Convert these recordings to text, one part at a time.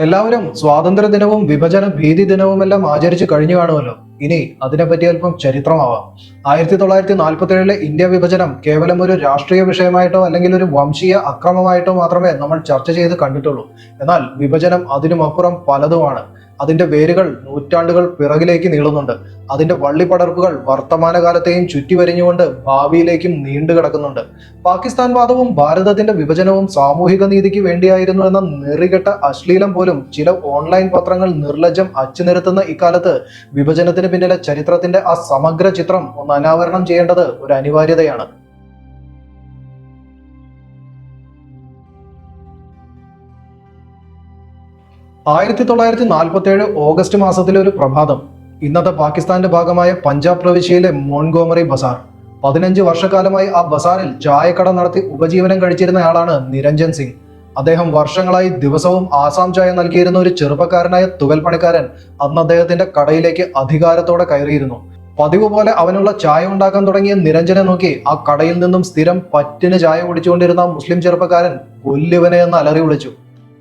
എല്ലാവരും സ്വാതന്ത്ര്യ ദിനവും വിഭജന ഭീതി ദിനവും എല്ലാം ആചരിച്ചു കഴിഞ്ഞു കാണുമല്ലോ. ഇനി അതിനെപ്പറ്റി അല്പം ചരിത്രമാവാം. ആയിരത്തി തൊള്ളായിരത്തി നാൽപ്പത്തി ഏഴിലെ ഇന്ത്യ വിഭജനം കേവലം ഒരു രാഷ്ട്രീയ വിഷയമായിട്ടോ അല്ലെങ്കിൽ ഒരു വംശീയ അക്രമമായിട്ടോ മാത്രമേ നമ്മൾ ചർച്ച ചെയ്ത് കണ്ടിട്ടുള്ളൂ. എന്നാൽ വിഭജനം അതിനുമപ്പുറം പലതുമാണ്. അതിന്റെ വേരുകൾ നൂറ്റാണ്ടുകൾ പിറകിലേക്ക് നീളുന്നുണ്ട്. അതിന്റെ വള്ളിപ്പടർപ്പുകൾ വർത്തമാനകാലത്തെയും ചുറ്റിവരിഞ്ഞുകൊണ്ട് ഭാവിയിലേക്കും നീണ്ടു കിടക്കുന്നുണ്ട്. പാകിസ്ഥാൻ വാദവും ഭാരതത്തിന്റെ വിഭജനവും സാമൂഹിക നീതിക്ക് വേണ്ടിയായിരുന്നു എന്ന നെറികെട്ട അശ്ലീലം പോലും ചില ഓൺലൈൻ പത്രങ്ങൾ നിർലജ്ജം അച്ചുനിരത്തുന്ന ഇക്കാലത്ത് വിഭജനത്തിന് പിന്നിലെ ചരിത്രത്തിന്റെ ആ സമഗ്ര ചിത്രം ഒന്ന് അനാവരണം ചെയ്യേണ്ടത് ഒരു അനിവാര്യതയാണ്. ആയിരത്തി തൊള്ളായിരത്തി നാൽപ്പത്തി ഏഴ് ഓഗസ്റ്റ് മാസത്തിലെ ഒരു പ്രഭാതം. ഇന്നത്തെ പാകിസ്ഥാന്റെ ഭാഗമായ പഞ്ചാബ് പ്രവിശ്യയിലെ മോൺഗോമറി ബസാർ. പതിനഞ്ച് വർഷക്കാലമായി ആ ബസാറിൽ ചായക്കട നടത്തി ഉപജീവനം കഴിച്ചിരുന്നയാളാണ് നിരഞ്ജൻ സിംഗ്. അദ്ദേഹം വർഷങ്ങളായി ദിവസവും ആസാം ചായ നൽകിയിരുന്ന ഒരു ചെറുപ്പക്കാരനായ തുകൽ പണിക്കാരൻ അന്ന് അദ്ദേഹത്തിന്റെ കടയിലേക്ക് അധികാരത്തോടെ കയറിയിരുന്നു. പതിവ് പോലെ അവനുള്ള ചായ ഉണ്ടാക്കാൻ തുടങ്ങിയ നിരഞ്ജനെ നോക്കി ആ കടയിൽ നിന്നും സ്ഥിരം പറ്റിന് ചായ കുടിച്ചുകൊണ്ടിരുന്ന മുസ്ലിം ചെറുപ്പക്കാരൻ കൊല്ലുവനെ എന്ന് അലറി വിളിച്ചു.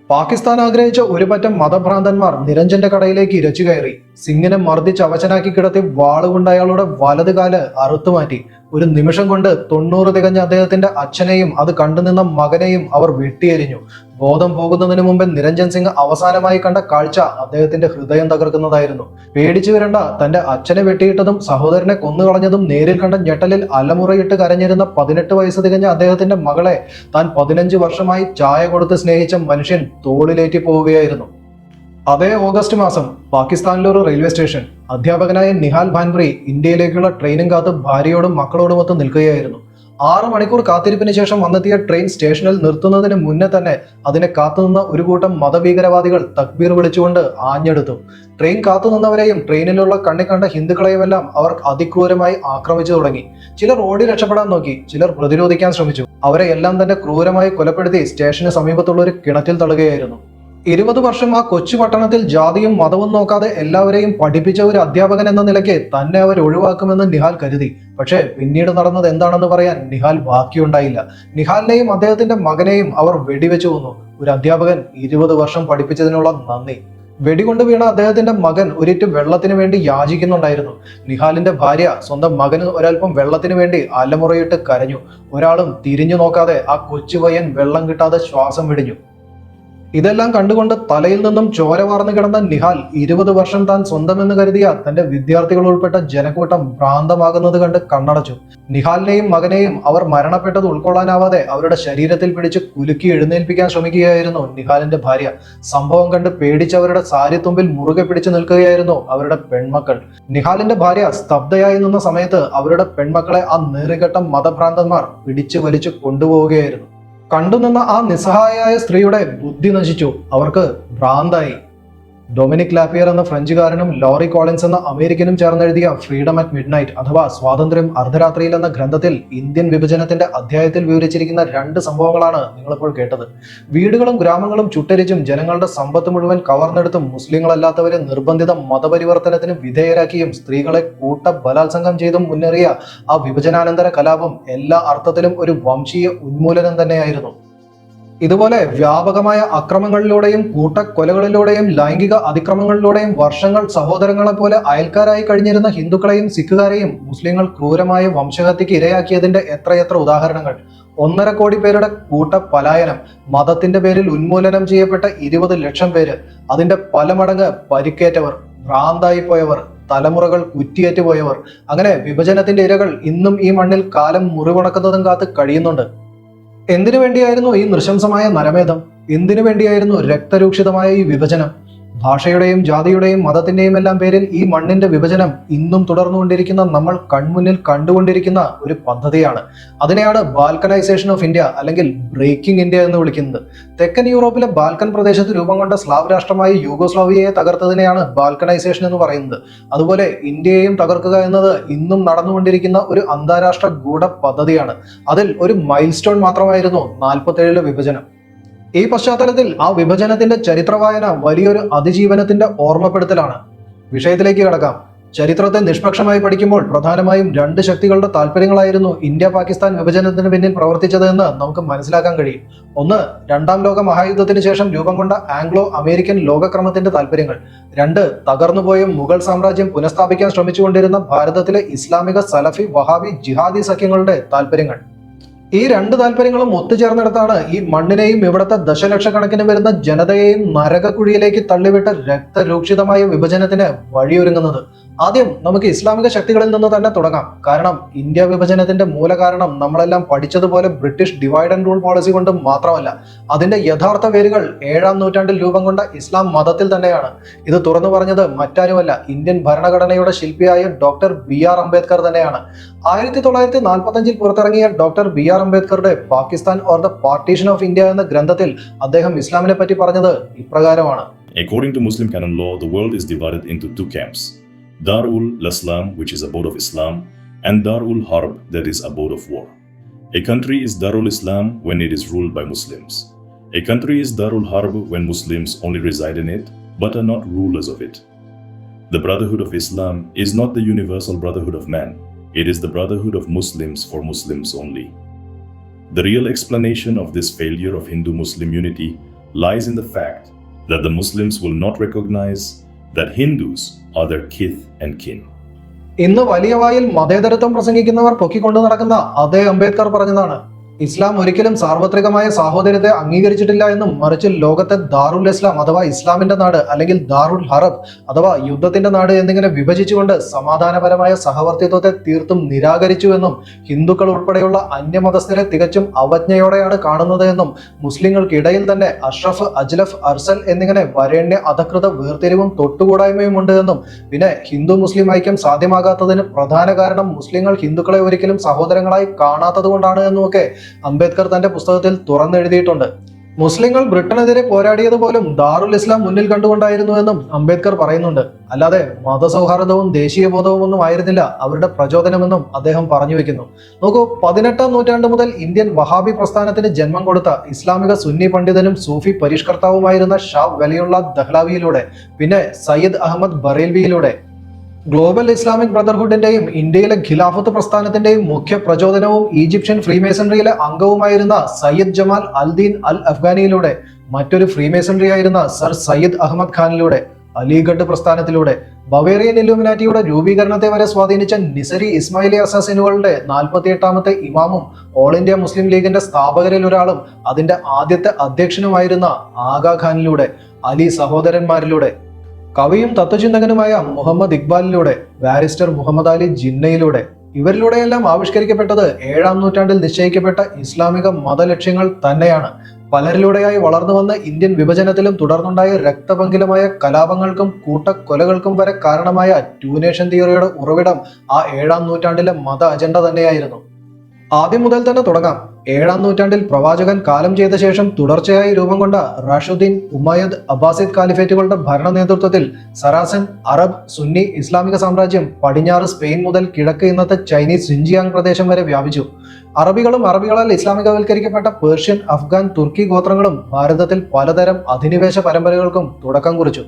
പാകിസ്ഥാൻ ആഗ്രഹിച്ച ഒരു പറ്റം മതഭ്രാന്തന്മാർ നിരഞ്ജന്റെ കടയിലേക്ക് ഇരച്ചു കയറി. സിംഗിനെ മർദ്ദിച്ച് അവശനാക്കി കിടത്തി വാളുകൊണ്ട് അയാളുടെ വലത് കാൽ അറുത്തുമാറ്റി ഒരു നിമിഷം കൊണ്ട് തൊണ്ണൂറ് തികഞ്ഞ അദ്ദേഹത്തിന്റെ അച്ഛനെയും അത് കണ്ടുനിന്ന മകനെയും അവർ വെട്ടിയെരിഞ്ഞു ബോധം പോകുന്നതിന് മുമ്പ് നിരഞ്ജൻ സിംഗ് അവസാനമായി കണ്ട കാഴ്ച അദ്ദേഹത്തിന്റെ ഹൃദയം തകർക്കുന്നതായിരുന്നു. പേടിച്ചു വരണ്ട തന്റെ അച്ഛനെ വെട്ടിയിട്ടതും സഹോദരനെ കൊന്നുകളഞ്ഞതും നേരിൽ കണ്ട ഞെട്ടലിൽ അലമുറയിട്ട് കരഞ്ഞിരുന്ന പതിനെട്ട് വയസ്സ് തികഞ്ഞ അദ്ദേഹത്തിന്റെ മകളെ താൻ പതിനഞ്ച് വർഷമായി ചായ കൊടുത്ത് സ്നേഹിച്ച മനുഷ്യൻ തോളിലേറ്റി പോവുകയായിരുന്നു. അതേ ഓഗസ്റ്റ് മാസം പാകിസ്ഥാനിലെ ഒരു റെയിൽവേ സ്റ്റേഷൻ അധ്യാപകനായ നിഹാൽ ഭാൻപ്രി ഇന്ത്യയിലേക്കുള്ള ട്രെയിനും കാത്ത് ഭാര്യയോടും മക്കളോടുമൊത്ത് നിൽക്കുകയായിരുന്നു. ആറ് മണിക്കൂർ കാത്തിരിപ്പിന് ശേഷം വന്നെത്തിയ ട്രെയിൻ സ്റ്റേഷനിൽ നിർത്തുന്നതിന് മുന്നേ തന്നെ അതിനെ കാത്തുനിന്ന ഒരു കൂട്ടം മതഭീകരവാദികൾ തക്ബീർ വിളിച്ചുകൊണ്ട് ആഞ്ഞെടുത്തു. ട്രെയിൻ കാത്തുനിന്നവരെയും ട്രെയിനിലുള്ള കണ്ണി കണ്ട ഹിന്ദുക്കളെയുമെല്ലാം അവർ അതിക്രൂരമായി ആക്രമിച്ചു തുടങ്ങി. ചിലർ ഓടി രക്ഷപ്പെടാൻ നോക്കി ചിലർ പ്രതിരോധിക്കാൻ ശ്രമിച്ചു. അവരെ എല്ലാം തന്നെ ക്രൂരമായി കൊലപ്പെടുത്തി സ്റ്റേഷന് സമീപത്തുള്ള ഒരു കിണറ്റിൽ തള്ളുകയായിരുന്നു. ഇരുപത് വർഷം ആ കൊച്ചു പട്ടണത്തിൽ ജാതിയും മതവും നോക്കാതെ എല്ലാവരെയും പഠിപ്പിച്ച ഒരു അധ്യാപകൻ എന്ന നിലയ്ക്ക് തന്നെ അവർ ഒഴിവാക്കുമെന്ന് നിഹാൽ കരുതി. പക്ഷേ പിന്നീട് നടന്നത് എന്താണെന്ന് പറയാൻ നിഹാൽ ബാക്കിയുണ്ടായില്ല. നിഹാലിനെയും അദ്ദേഹത്തിന്റെ മകനെയും അവർ വെടിവെച്ചു കൊന്നു. ഒരു അധ്യാപകൻ ഇരുപത് വർഷം പഠിപ്പിച്ചതിനുള്ള നന്ദി. വെടികൊണ്ട് വീണ അദ്ദേഹത്തിന്റെ മകൻ ഒരിറ്റ് വെള്ളത്തിന് വേണ്ടി യാചിക്കുന്നുണ്ടായിരുന്നു. നിഹാലിന്റെ ഭാര്യ സ്വന്തം മകന് ഒരൽപ്പം വെള്ളത്തിന് വേണ്ടി അലമുറയിട്ട് കരഞ്ഞു. ഒരാളും തിരിഞ്ഞു നോക്കാതെ ആ കൊച്ചുപയ്യൻ വെള്ളം കിട്ടാതെ ശ്വാസം വിടിഞ്ഞു. ഇതെല്ലാം കണ്ടുകൊണ്ട് തലയിൽ നിന്നും ചോര വാർന്നു കിടന്ന നിഹാൽ ഇരുപത് വർഷം താൻ സ്വന്തമെന്ന് കരുതിയ തന്റെ വിദ്യാർത്ഥികൾ ഉൾപ്പെട്ട ജനക്കൂട്ടം ഭ്രാന്തമാകുന്നത് കണ്ട് കണ്ണടച്ചു. നിഹാലിനെയും മകനെയും അവർ മരണപ്പെട്ടത് ഉൾക്കൊള്ളാനാവാതെ അവരുടെ ശരീരത്തിൽ പിടിച്ച് കുലുക്കി എഴുന്നേൽപ്പിക്കാൻ ശ്രമിക്കുകയായിരുന്നു നിഹാലിന്റെ ഭാര്യ. സംഭവം കണ്ട് പേടിച്ചവരുടെ സാരിത്തുമ്പിൽ മുറുകെ പിടിച്ചു നിൽക്കുകയായിരുന്നു അവരുടെ പെൺമക്കൾ. നിഹാലിന്റെ ഭാര്യ സ്തബ്ധയായി നിന്ന സമയത്ത് അവരുടെ പെൺമക്കളെ ആ നേറുകെട്ട മതഭ്രാന്തന്മാർ പിടിച്ചു വലിച്ചു കൊണ്ടുപോവുകയായിരുന്നു. കണ്ടുനിന്ന ആ നിസ്സഹായയായ സ്ത്രീയുടെ ബുദ്ധി നശിച്ചു. അവർക്ക് ഭ്രാന്തായി. ഡൊമിനിക് ലാപ്പിയർ എന്ന ഫ്രഞ്ചുകാരനും ലോറി കോളിൻസ് എന്ന അമേരിക്കനും ചേർന്നെഴുതിയ ഫ്രീഡം അറ്റ് മിഡ് നൈറ്റ് അഥവാ സ്വാതന്ത്ര്യം അർദ്ധരാത്രിയിൽ എന്ന ഗ്രന്ഥത്തിൽ ഇന്ത്യൻ വിഭജനത്തിന്റെ അധ്യായത്തിൽ വിവരിച്ചിരിക്കുന്ന രണ്ട് സംഭവങ്ങളാണ് നിങ്ങളിപ്പോൾ കേട്ടത്. വീടുകളും ഗ്രാമങ്ങളും ചുട്ടരിച്ചും ജനങ്ങളുടെ സമ്പത്ത് മുഴുവൻ കവർന്നെടുത്തും മുസ്ലിങ്ങളല്ലാത്തവരെ നിർബന്ധിത മതപരിവർത്തനത്തിന് വിധേയരാക്കിയും സ്ത്രീകളെ കൂട്ട ബലാത്സംഗം ചെയ്തും മുന്നേറിയ ആ വിഭജനാനന്തര കലാപം എല്ലാ അർത്ഥത്തിലും ഒരു വംശീയ ഉന്മൂലനം തന്നെയായിരുന്നു. ഇതുപോലെ വ്യാപകമായ അക്രമങ്ങളിലൂടെയും കൂട്ടക്കൊലകളിലൂടെയും ലൈംഗിക അതിക്രമങ്ങളിലൂടെയും വർഷങ്ങൾ സഹോദരങ്ങളെ പോലെ അയൽക്കാരായി കഴിഞ്ഞിരുന്ന ഹിന്ദുക്കളെയും സിഖുകാരെയും മുസ്ലിങ്ങൾ ക്രൂരമായ വംശഹത്യക്ക് ഇരയാക്കിയതിന്റെ എത്രയെത്ര ഉദാഹരണങ്ങൾ? ഒന്നര കോടി പേരുടെ കൂട്ട പലായനം മതത്തിന്റെ പേരിൽ ഉന്മൂലനം ചെയ്യപ്പെട്ട ഇരുപത് ലക്ഷം പേര് അതിന്റെ പല മടങ്ങ് പരിക്കേറ്റവർ ഭ്രാന്തായി പോയവർ തലമുറകൾ കുറ്റിയേറ്റുപോയവർ അങ്ങനെ വിഭജനത്തിന്റെ ഇരകൾ ഇന്നും ഈ മണ്ണിൽ കാലം മുറിവുണക്കുന്നതും കാത്ത് കഴിയുന്നുണ്ട്. എന്തിനു വേണ്ടിയായിരുന്നു ഈ നൃശംസമായ നരമേധം? എന്തിനു വേണ്ടിയായിരുന്നു രക്തരൂക്ഷിതമായ ഈ വിഭജനം? ഭാഷയുടെയും ജാതിയുടെയും മതത്തിന്റെയും എല്ലാം പേരിൽ ഈ മണ്ണിന്റെ വിഭജനം ഇന്നും തുടർന്നുകൊണ്ടിരിക്കുന്ന നമ്മൾ കൺമുന്നിൽ കണ്ടുകൊണ്ടിരിക്കുന്ന ഒരു പദ്ധതിയാണ്. അതിനെയാണ് ബാൽക്കനൈസേഷൻ ഓഫ് ഇന്ത്യ അല്ലെങ്കിൽ ബ്രേക്കിംഗ് ഇന്ത്യ എന്ന് വിളിക്കുന്നത്. തെക്കൻ യൂറോപ്പിലെ ബാൽക്കൻ പ്രദേശത്ത് രൂപം കൊണ്ട സ്ലാവ് രാഷ്ട്രമായ യൂഗോസ്ലാവിയയെ തകർത്തതിനെയാണ് ബാൽക്കനൈസേഷൻ എന്ന് പറയുന്നത്. അതുപോലെ ഇന്ത്യയെയും തകർക്കുക എന്നത് ഇന്നും നടന്നുകൊണ്ടിരിക്കുന്ന ഒരു അന്താരാഷ്ട്ര ഗൂഢ പദ്ധതിയാണ്. അതിൽ ഒരു മൈൽ സ്റ്റോൺ മാത്രമായിരുന്നു നാൽപ്പത്തേഴിലെ വിഭജനം. ഈ പശ്ചാത്തലത്തിൽ ആ വിഭജനത്തിന്റെ ചരിത്രവായന വലിയൊരു അതിജീവനത്തിന്റെ ഓർമ്മപ്പെടുത്തലാണ്. വിഷയത്തിലേക്ക് കടക്കാം. ചരിത്രത്തെ നിഷ്പക്ഷമായി പഠിക്കുമ്പോൾ പ്രധാനമായും രണ്ട് ശക്തികളുടെ താല്പര്യങ്ങളായിരുന്നു ഇന്ത്യ പാകിസ്ഥാൻ വിഭജനത്തിന് പിന്നിൽ പ്രവർത്തിച്ചത് എന്ന് നമുക്ക് മനസ്സിലാക്കാൻ കഴിയും. ഒന്ന് രണ്ടാം ലോക മഹായുദ്ധത്തിന് ശേഷം രൂപം കൊണ്ട ആംഗ്ലോ അമേരിക്കൻ ലോകക്രമത്തിന്റെ താല്പര്യങ്ങൾ. രണ്ട് തകർന്നുപോയ മുഗൾ സാമ്രാജ്യം പുനഃസ്ഥാപിക്കാൻ ശ്രമിച്ചുകൊണ്ടിരുന്ന ഭാരതത്തിലെ ഇസ്ലാമിക സലഫി വഹാബി ജിഹാദി സഖ്യങ്ങളുടെ താല്പര്യങ്ങൾ. ഈ രണ്ട് താല്പര്യങ്ങളും ഒത്തുചേർന്നിടത്താണ് ഈ മണ്ണിനെയും ഇവിടുത്തെ ദശലക്ഷക്കണക്കിന് വരുന്ന ജനതയെയും നരകക്കുഴിയിലേക്ക് തള്ളിവിട്ട രക്തരൂക്ഷിതമായ വിഭജനത്തിന് വഴിയൊരുങ്ങുന്നത്. ആദ്യം നമുക്ക് ഇസ്ലാമിക ശക്തികളിൽ നിന്ന് തന്നെ തുടങ്ങാം. കാരണം ഇന്ത്യ വിഭജനത്തിന്റെ മൂലകാരണം നമ്മളെല്ലാം പഠിച്ചതുപോലെ British divide and rule policy കൊണ്ട് മാത്രമല്ല അതിന്റെ യഥാർത്ഥ വേരുകൾ ഏഴാം നൂറ്റാണ്ടിൽ രൂപം കൊണ്ട ഇസ്ലാം മതത്തിൽ തന്നെയാണ്. ഇത് തുറന്നു പറഞ്ഞത് മറ്റാരുമല്ല ഇന്ത്യൻ ഭരണഘടനയുടെ ശില്പിയായ ഡോക്ടർ ബി ആർ അംബേദ്കർ തന്നെയാണ്. ആയിരത്തി തൊള്ളായിരത്തി നാൽപ്പത്തി അഞ്ചിൽ പുറത്തിറങ്ങിയ ഡോക്ടർ ബി ആർ അംബേദ്കറുടെ Pakistan or the partition of India എന്ന ഗ്രന്ഥത്തിൽ അദ്ദേഹം ഇസ്ലാമിനെ പറ്റി പറഞ്ഞത് ഇപ്രകാരമാണ്. According to Muslim canon law, the world is divided into two camps. Darul Islam, which is a abode of Islam, and Darul Harb, that is abode of war. A country is Darul Islam when it is ruled by Muslims. A country is Darul Harb when Muslims only reside in it but are not rulers of it. The Brotherhood of Islam is not the universal brotherhood of man, it is the brotherhood of Muslims for Muslims only. The real explanation of this failure of Hindu Muslim unity lies in the fact that the Muslims will not recognize that Hindus are kith and kin. ഇന്ന് വലിയ വായിൽ മതേതരത്വം പ്രസംഗിക്കുന്നവർ പൊക്കിക്കൊണ്ടു നടക്കുന്ന അതേ അംബേദ്കർ പറഞ്ഞതാണ് ഇസ്ലാം ഒരിക്കലും സാർവത്രികമായ സാഹോദര്യത്തെ അംഗീകരിച്ചിട്ടില്ല എന്നും മറിച്ച് ലോകത്തെ ദാറുൽ ഇസ്ലാം അഥവാ ഇസ്ലാമിന്റെ നാട് അല്ലെങ്കിൽ ദാറുൽ ഹറബ് അഥവാ യുദ്ധത്തിന്റെ നാട് എന്നിങ്ങനെ വിഭജിച്ചുകൊണ്ട് സമാധാനപരമായ സഹവർത്തിത്വത്തെ തീർത്തും നിരാകരിച്ചു എന്നും ഹിന്ദുക്കൾ ഉൾപ്പെടെയുള്ള അന്യമതസ്ഥരെ തികച്ചും അവജ്ഞയോടെയാണ് കാണുന്നത് എന്നും മുസ്ലിങ്ങൾക്കിടയിൽ തന്നെ അഷ്റഫ് അജ്ലഫ് അർസൽ എന്നിങ്ങനെ വരേണ്യ അധകൃത വേർതിരിവും തൊട്ടുകൂടായ്മയും ഉണ്ട് എന്നും പിന്നെ ഹിന്ദു മുസ്ലിം ഐക്യം സാധ്യമാകാത്തതിന് പ്രധാന കാരണം മുസ്ലിങ്ങൾ ഹിന്ദുക്കളെ ഒരിക്കലും സഹോദരങ്ങളായി കാണാത്തത് കൊണ്ടാണ് എന്നുമൊക്കെ അംബേദ്കർ തന്റെ പുസ്തകത്തിൽ തുറന്നെഴുതിയിട്ടുണ്ട്. മുസ്ലിങ്ങൾ ബ്രിട്ടനെതിരെ പോരാടിയത് പോലും ദാറുൽ ഇസ്ലാം മുന്നിൽ കണ്ടുകൊണ്ടായിരുന്നു എന്നും അംബേദ്കർ പറയുന്നുണ്ട്. അല്ലാതെ മതസൗഹാർദ്ദവും ദേശീയ ബോധവും ഒന്നും ആയിരുന്നില്ല അവരുടെ പ്രചോദനമെന്നും അദ്ദേഹം പറഞ്ഞു വെക്കുന്നു. നോക്കൂ പതിനെട്ടാം നൂറ്റാണ്ട് മുതൽ ഇന്ത്യൻ വഹാബി പ്രസ്ഥാനത്തിന് ജന്മം കൊടുത്ത ഇസ്ലാമിക സുന്നി പണ്ഡിതനും സൂഫി പരിഷ്കർത്താവുമായിരുന്ന ഷാ വലിയുള്ള ദഹ്ലാവിയിലൂടെ പിന്നെ സയ്യിദ് അഹമ്മദ് ബറേൽവിയിലൂടെ ഗ്ലോബൽ ഇസ്ലാമിക് ബ്രദർഹുഡിന്റെയും ഇന്ത്യയിലെ ഖിലാഫത്ത് പ്രസ്ഥാനത്തിന്റെയും മുഖ്യ പ്രചോദനവും ഈജിപ്ഷ്യൻ ഫ്രീമേസൺറിയിലെ അംഗവുമായിരുന്ന സയ്യിദ് ജമാൽ അൽദീൻ അൽ അഫ്ഗാനിയിലൂടെ മറ്റൊരു ഫ്രീമേസൺറി ആയിരുന്ന സർ സയ്യിദ് അഹമ്മദ് ഖാനിലൂടെ അലിഗഡ് പ്രസ്ഥാനത്തിലൂടെ ബവേറിയൻ ഇലുമിനാറ്റിയുടെ രൂപീകരണത്തെ വരെ സ്വാധീനിച്ച നിസരി ഇസ്മായിലി അസാസിനുകളുടെ നാൽപ്പത്തിയെട്ടാമത്തെ ഇമാമും ഓൾ ഇന്ത്യ മുസ്ലിം ലീഗിന്റെ സ്ഥാപകരിൽ ഒരാളും അതിന്റെ ആദ്യത്തെ അധ്യക്ഷനുമായിരുന്ന ആഗാ ഖാനിലൂടെ അലി സഹോദരന്മാരിലൂടെ കവിയും തത്വചിന്തകനുമായ മുഹമ്മദ് ഇക്ബാലിലൂടെ ബാരിസ്റ്റർ മുഹമ്മദ് അലി ജിന്നയിലൂടെ ഇവരിലൂടെയെല്ലാം ആവിഷ്കരിക്കപ്പെട്ടത് ഏഴാം നൂറ്റാണ്ടിൽ നിശ്ചയിക്കപ്പെട്ട ഇസ്ലാമിക മതലക്ഷ്യങ്ങൾ തന്നെയാണ്. പലരിലൂടെയായി വളർന്നു വന്ന ഇന്ത്യൻ വിഭജനത്തിലും തുടർന്നുണ്ടായ രക്തപങ്കിലമായ കലാപങ്ങൾക്കും കൂട്ടക്കൊലകൾക്കും വരെ കാരണമായ ട്യൂനേഷൻ തിയറിയുടെ ഉറവിടം ആ ഏഴാം നൂറ്റാണ്ടിലെ മത അജണ്ട തന്നെയായിരുന്നു. ആദ്യം മുതൽ തന്നെ തുടങ്ങാം. ഏഴാം നൂറ്റാണ്ടിൽ പ്രവാചകൻ കാലം ചെയ്ത ശേഷം തുടർച്ചയായി രൂപം കൊണ്ട റാഷുദ്ദീൻ ഉമയദ് അബ്ബാസിദ് കാലിഫേറ്റുകളുടെ ഭരണ നേതൃത്വത്തിൽ സറാസൻ അറബ് സുന്നി ഇസ്ലാമിക സാമ്രാജ്യം പടിഞ്ഞാറ് സ്പെയിൻ മുതൽ കിഴക്ക് ഇന്നത്തെ ചൈനീസ് സിൻജിയാങ് പ്രദേശം വരെ വ്യാപിച്ചു. അറബികളും അറബികളാൽ ഇസ്ലാമികവൽക്കരിക്കപ്പെട്ട പേർഷ്യൻ അഫ്ഗാൻ തുർക്കി ഗോത്രങ്ങളും ഭാരതത്തിൽ പലതരം അധിനിവേശ പരമ്പരകൾക്കും തുടക്കം കുറിച്ചു.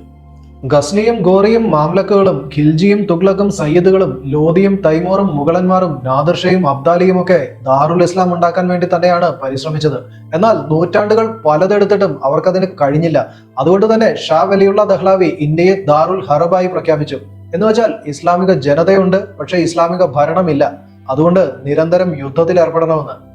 ഗസ്നിയും ഗോറിയും മാംലക്കുകളും ഖിൽജിയും തുഗ്ലക്കും സയ്യിദുകളും ലോധിയും തൈമൂറും മുഗളന്മാരും നാദർഷയും അബ്ദാലിയും ഒക്കെ ദാറുൽ ഇസ്ലാം ഉണ്ടാക്കാൻ വേണ്ടി തന്നെയാണ് പരിശ്രമിച്ചത്. എന്നാൽ നൂറ്റാണ്ടുകൾ പലതെടുത്തിട്ടും അവർക്കതിന് കഴിഞ്ഞില്ല. അതുകൊണ്ട് തന്നെ ഷാ വലിയുള്ള ദഹ്ലാവി ഇന്ത്യയെ ദാറുൽ ഹറബായി പ്രഖ്യാപിച്ചു. എന്ന് വെച്ചാൽ ഇസ്ലാമിക ജനതയുണ്ട് പക്ഷേ ഇസ്ലാമിക ഭരണമില്ല. അതുകൊണ്ട് നിരന്തരം യുദ്ധത്തിൽ ഏർപ്പെടണമെന്ന്.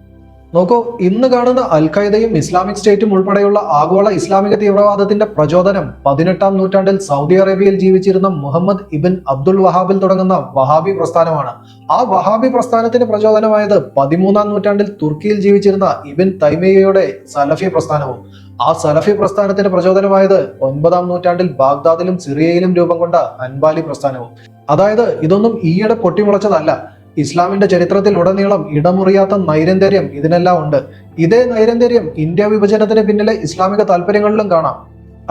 നോക്കൂ ഇന്ന് കാണുന്ന അൽ ഖൈദയും ഇസ്ലാമിക് സ്റ്റേറ്റും ഉൾപ്പെടെയുള്ള ആഗോള ഇസ്ലാമിക തീവ്രവാദത്തിന്റെ പ്രചോദനം പതിനെട്ടാം നൂറ്റാണ്ടിൽ സൗദി അറേബ്യയിൽ ജീവിച്ചിരുന്ന മുഹമ്മദ് ഇബിൻ അബ്ദുൽ വഹാബിൽ തുടങ്ങുന്ന വഹാബി പ്രസ്ഥാനമാണ്. ആ വഹാബി പ്രസ്ഥാനത്തിന് പ്രചോദനമായത് പതിമൂന്നാം നൂറ്റാണ്ടിൽ തുർക്കിയിൽ ജീവിച്ചിരുന്ന ഇബിൻ തൈമയുടെ സലഫി പ്രസ്ഥാനവും. ആ സലഫി പ്രസ്ഥാനത്തിന് പ്രചോദനമായത് ഒൻപതാം നൂറ്റാണ്ടിൽ ബാഗ്ദാദിലും സിറിയയിലും രൂപം കൊണ്ട അൻബാലി പ്രസ്ഥാനവും. അതായത് ഇതൊന്നും ഈയിടെ പൊട്ടിമുളച്ചതല്ല. ഇസ്ലാമിന്റെ ചരിത്രത്തിൽ ഉടനീളം ഇടമുറിയാത്ത നൈരന്തര്യം ഇതിനെല്ലാം ഉണ്ട്. ഇതേ നൈരന്തര്യം ഇന്ത്യ വിഭജനത്തിന് പിന്നിലെ ഇസ്ലാമിക താല്പര്യങ്ങളിലും കാണാം.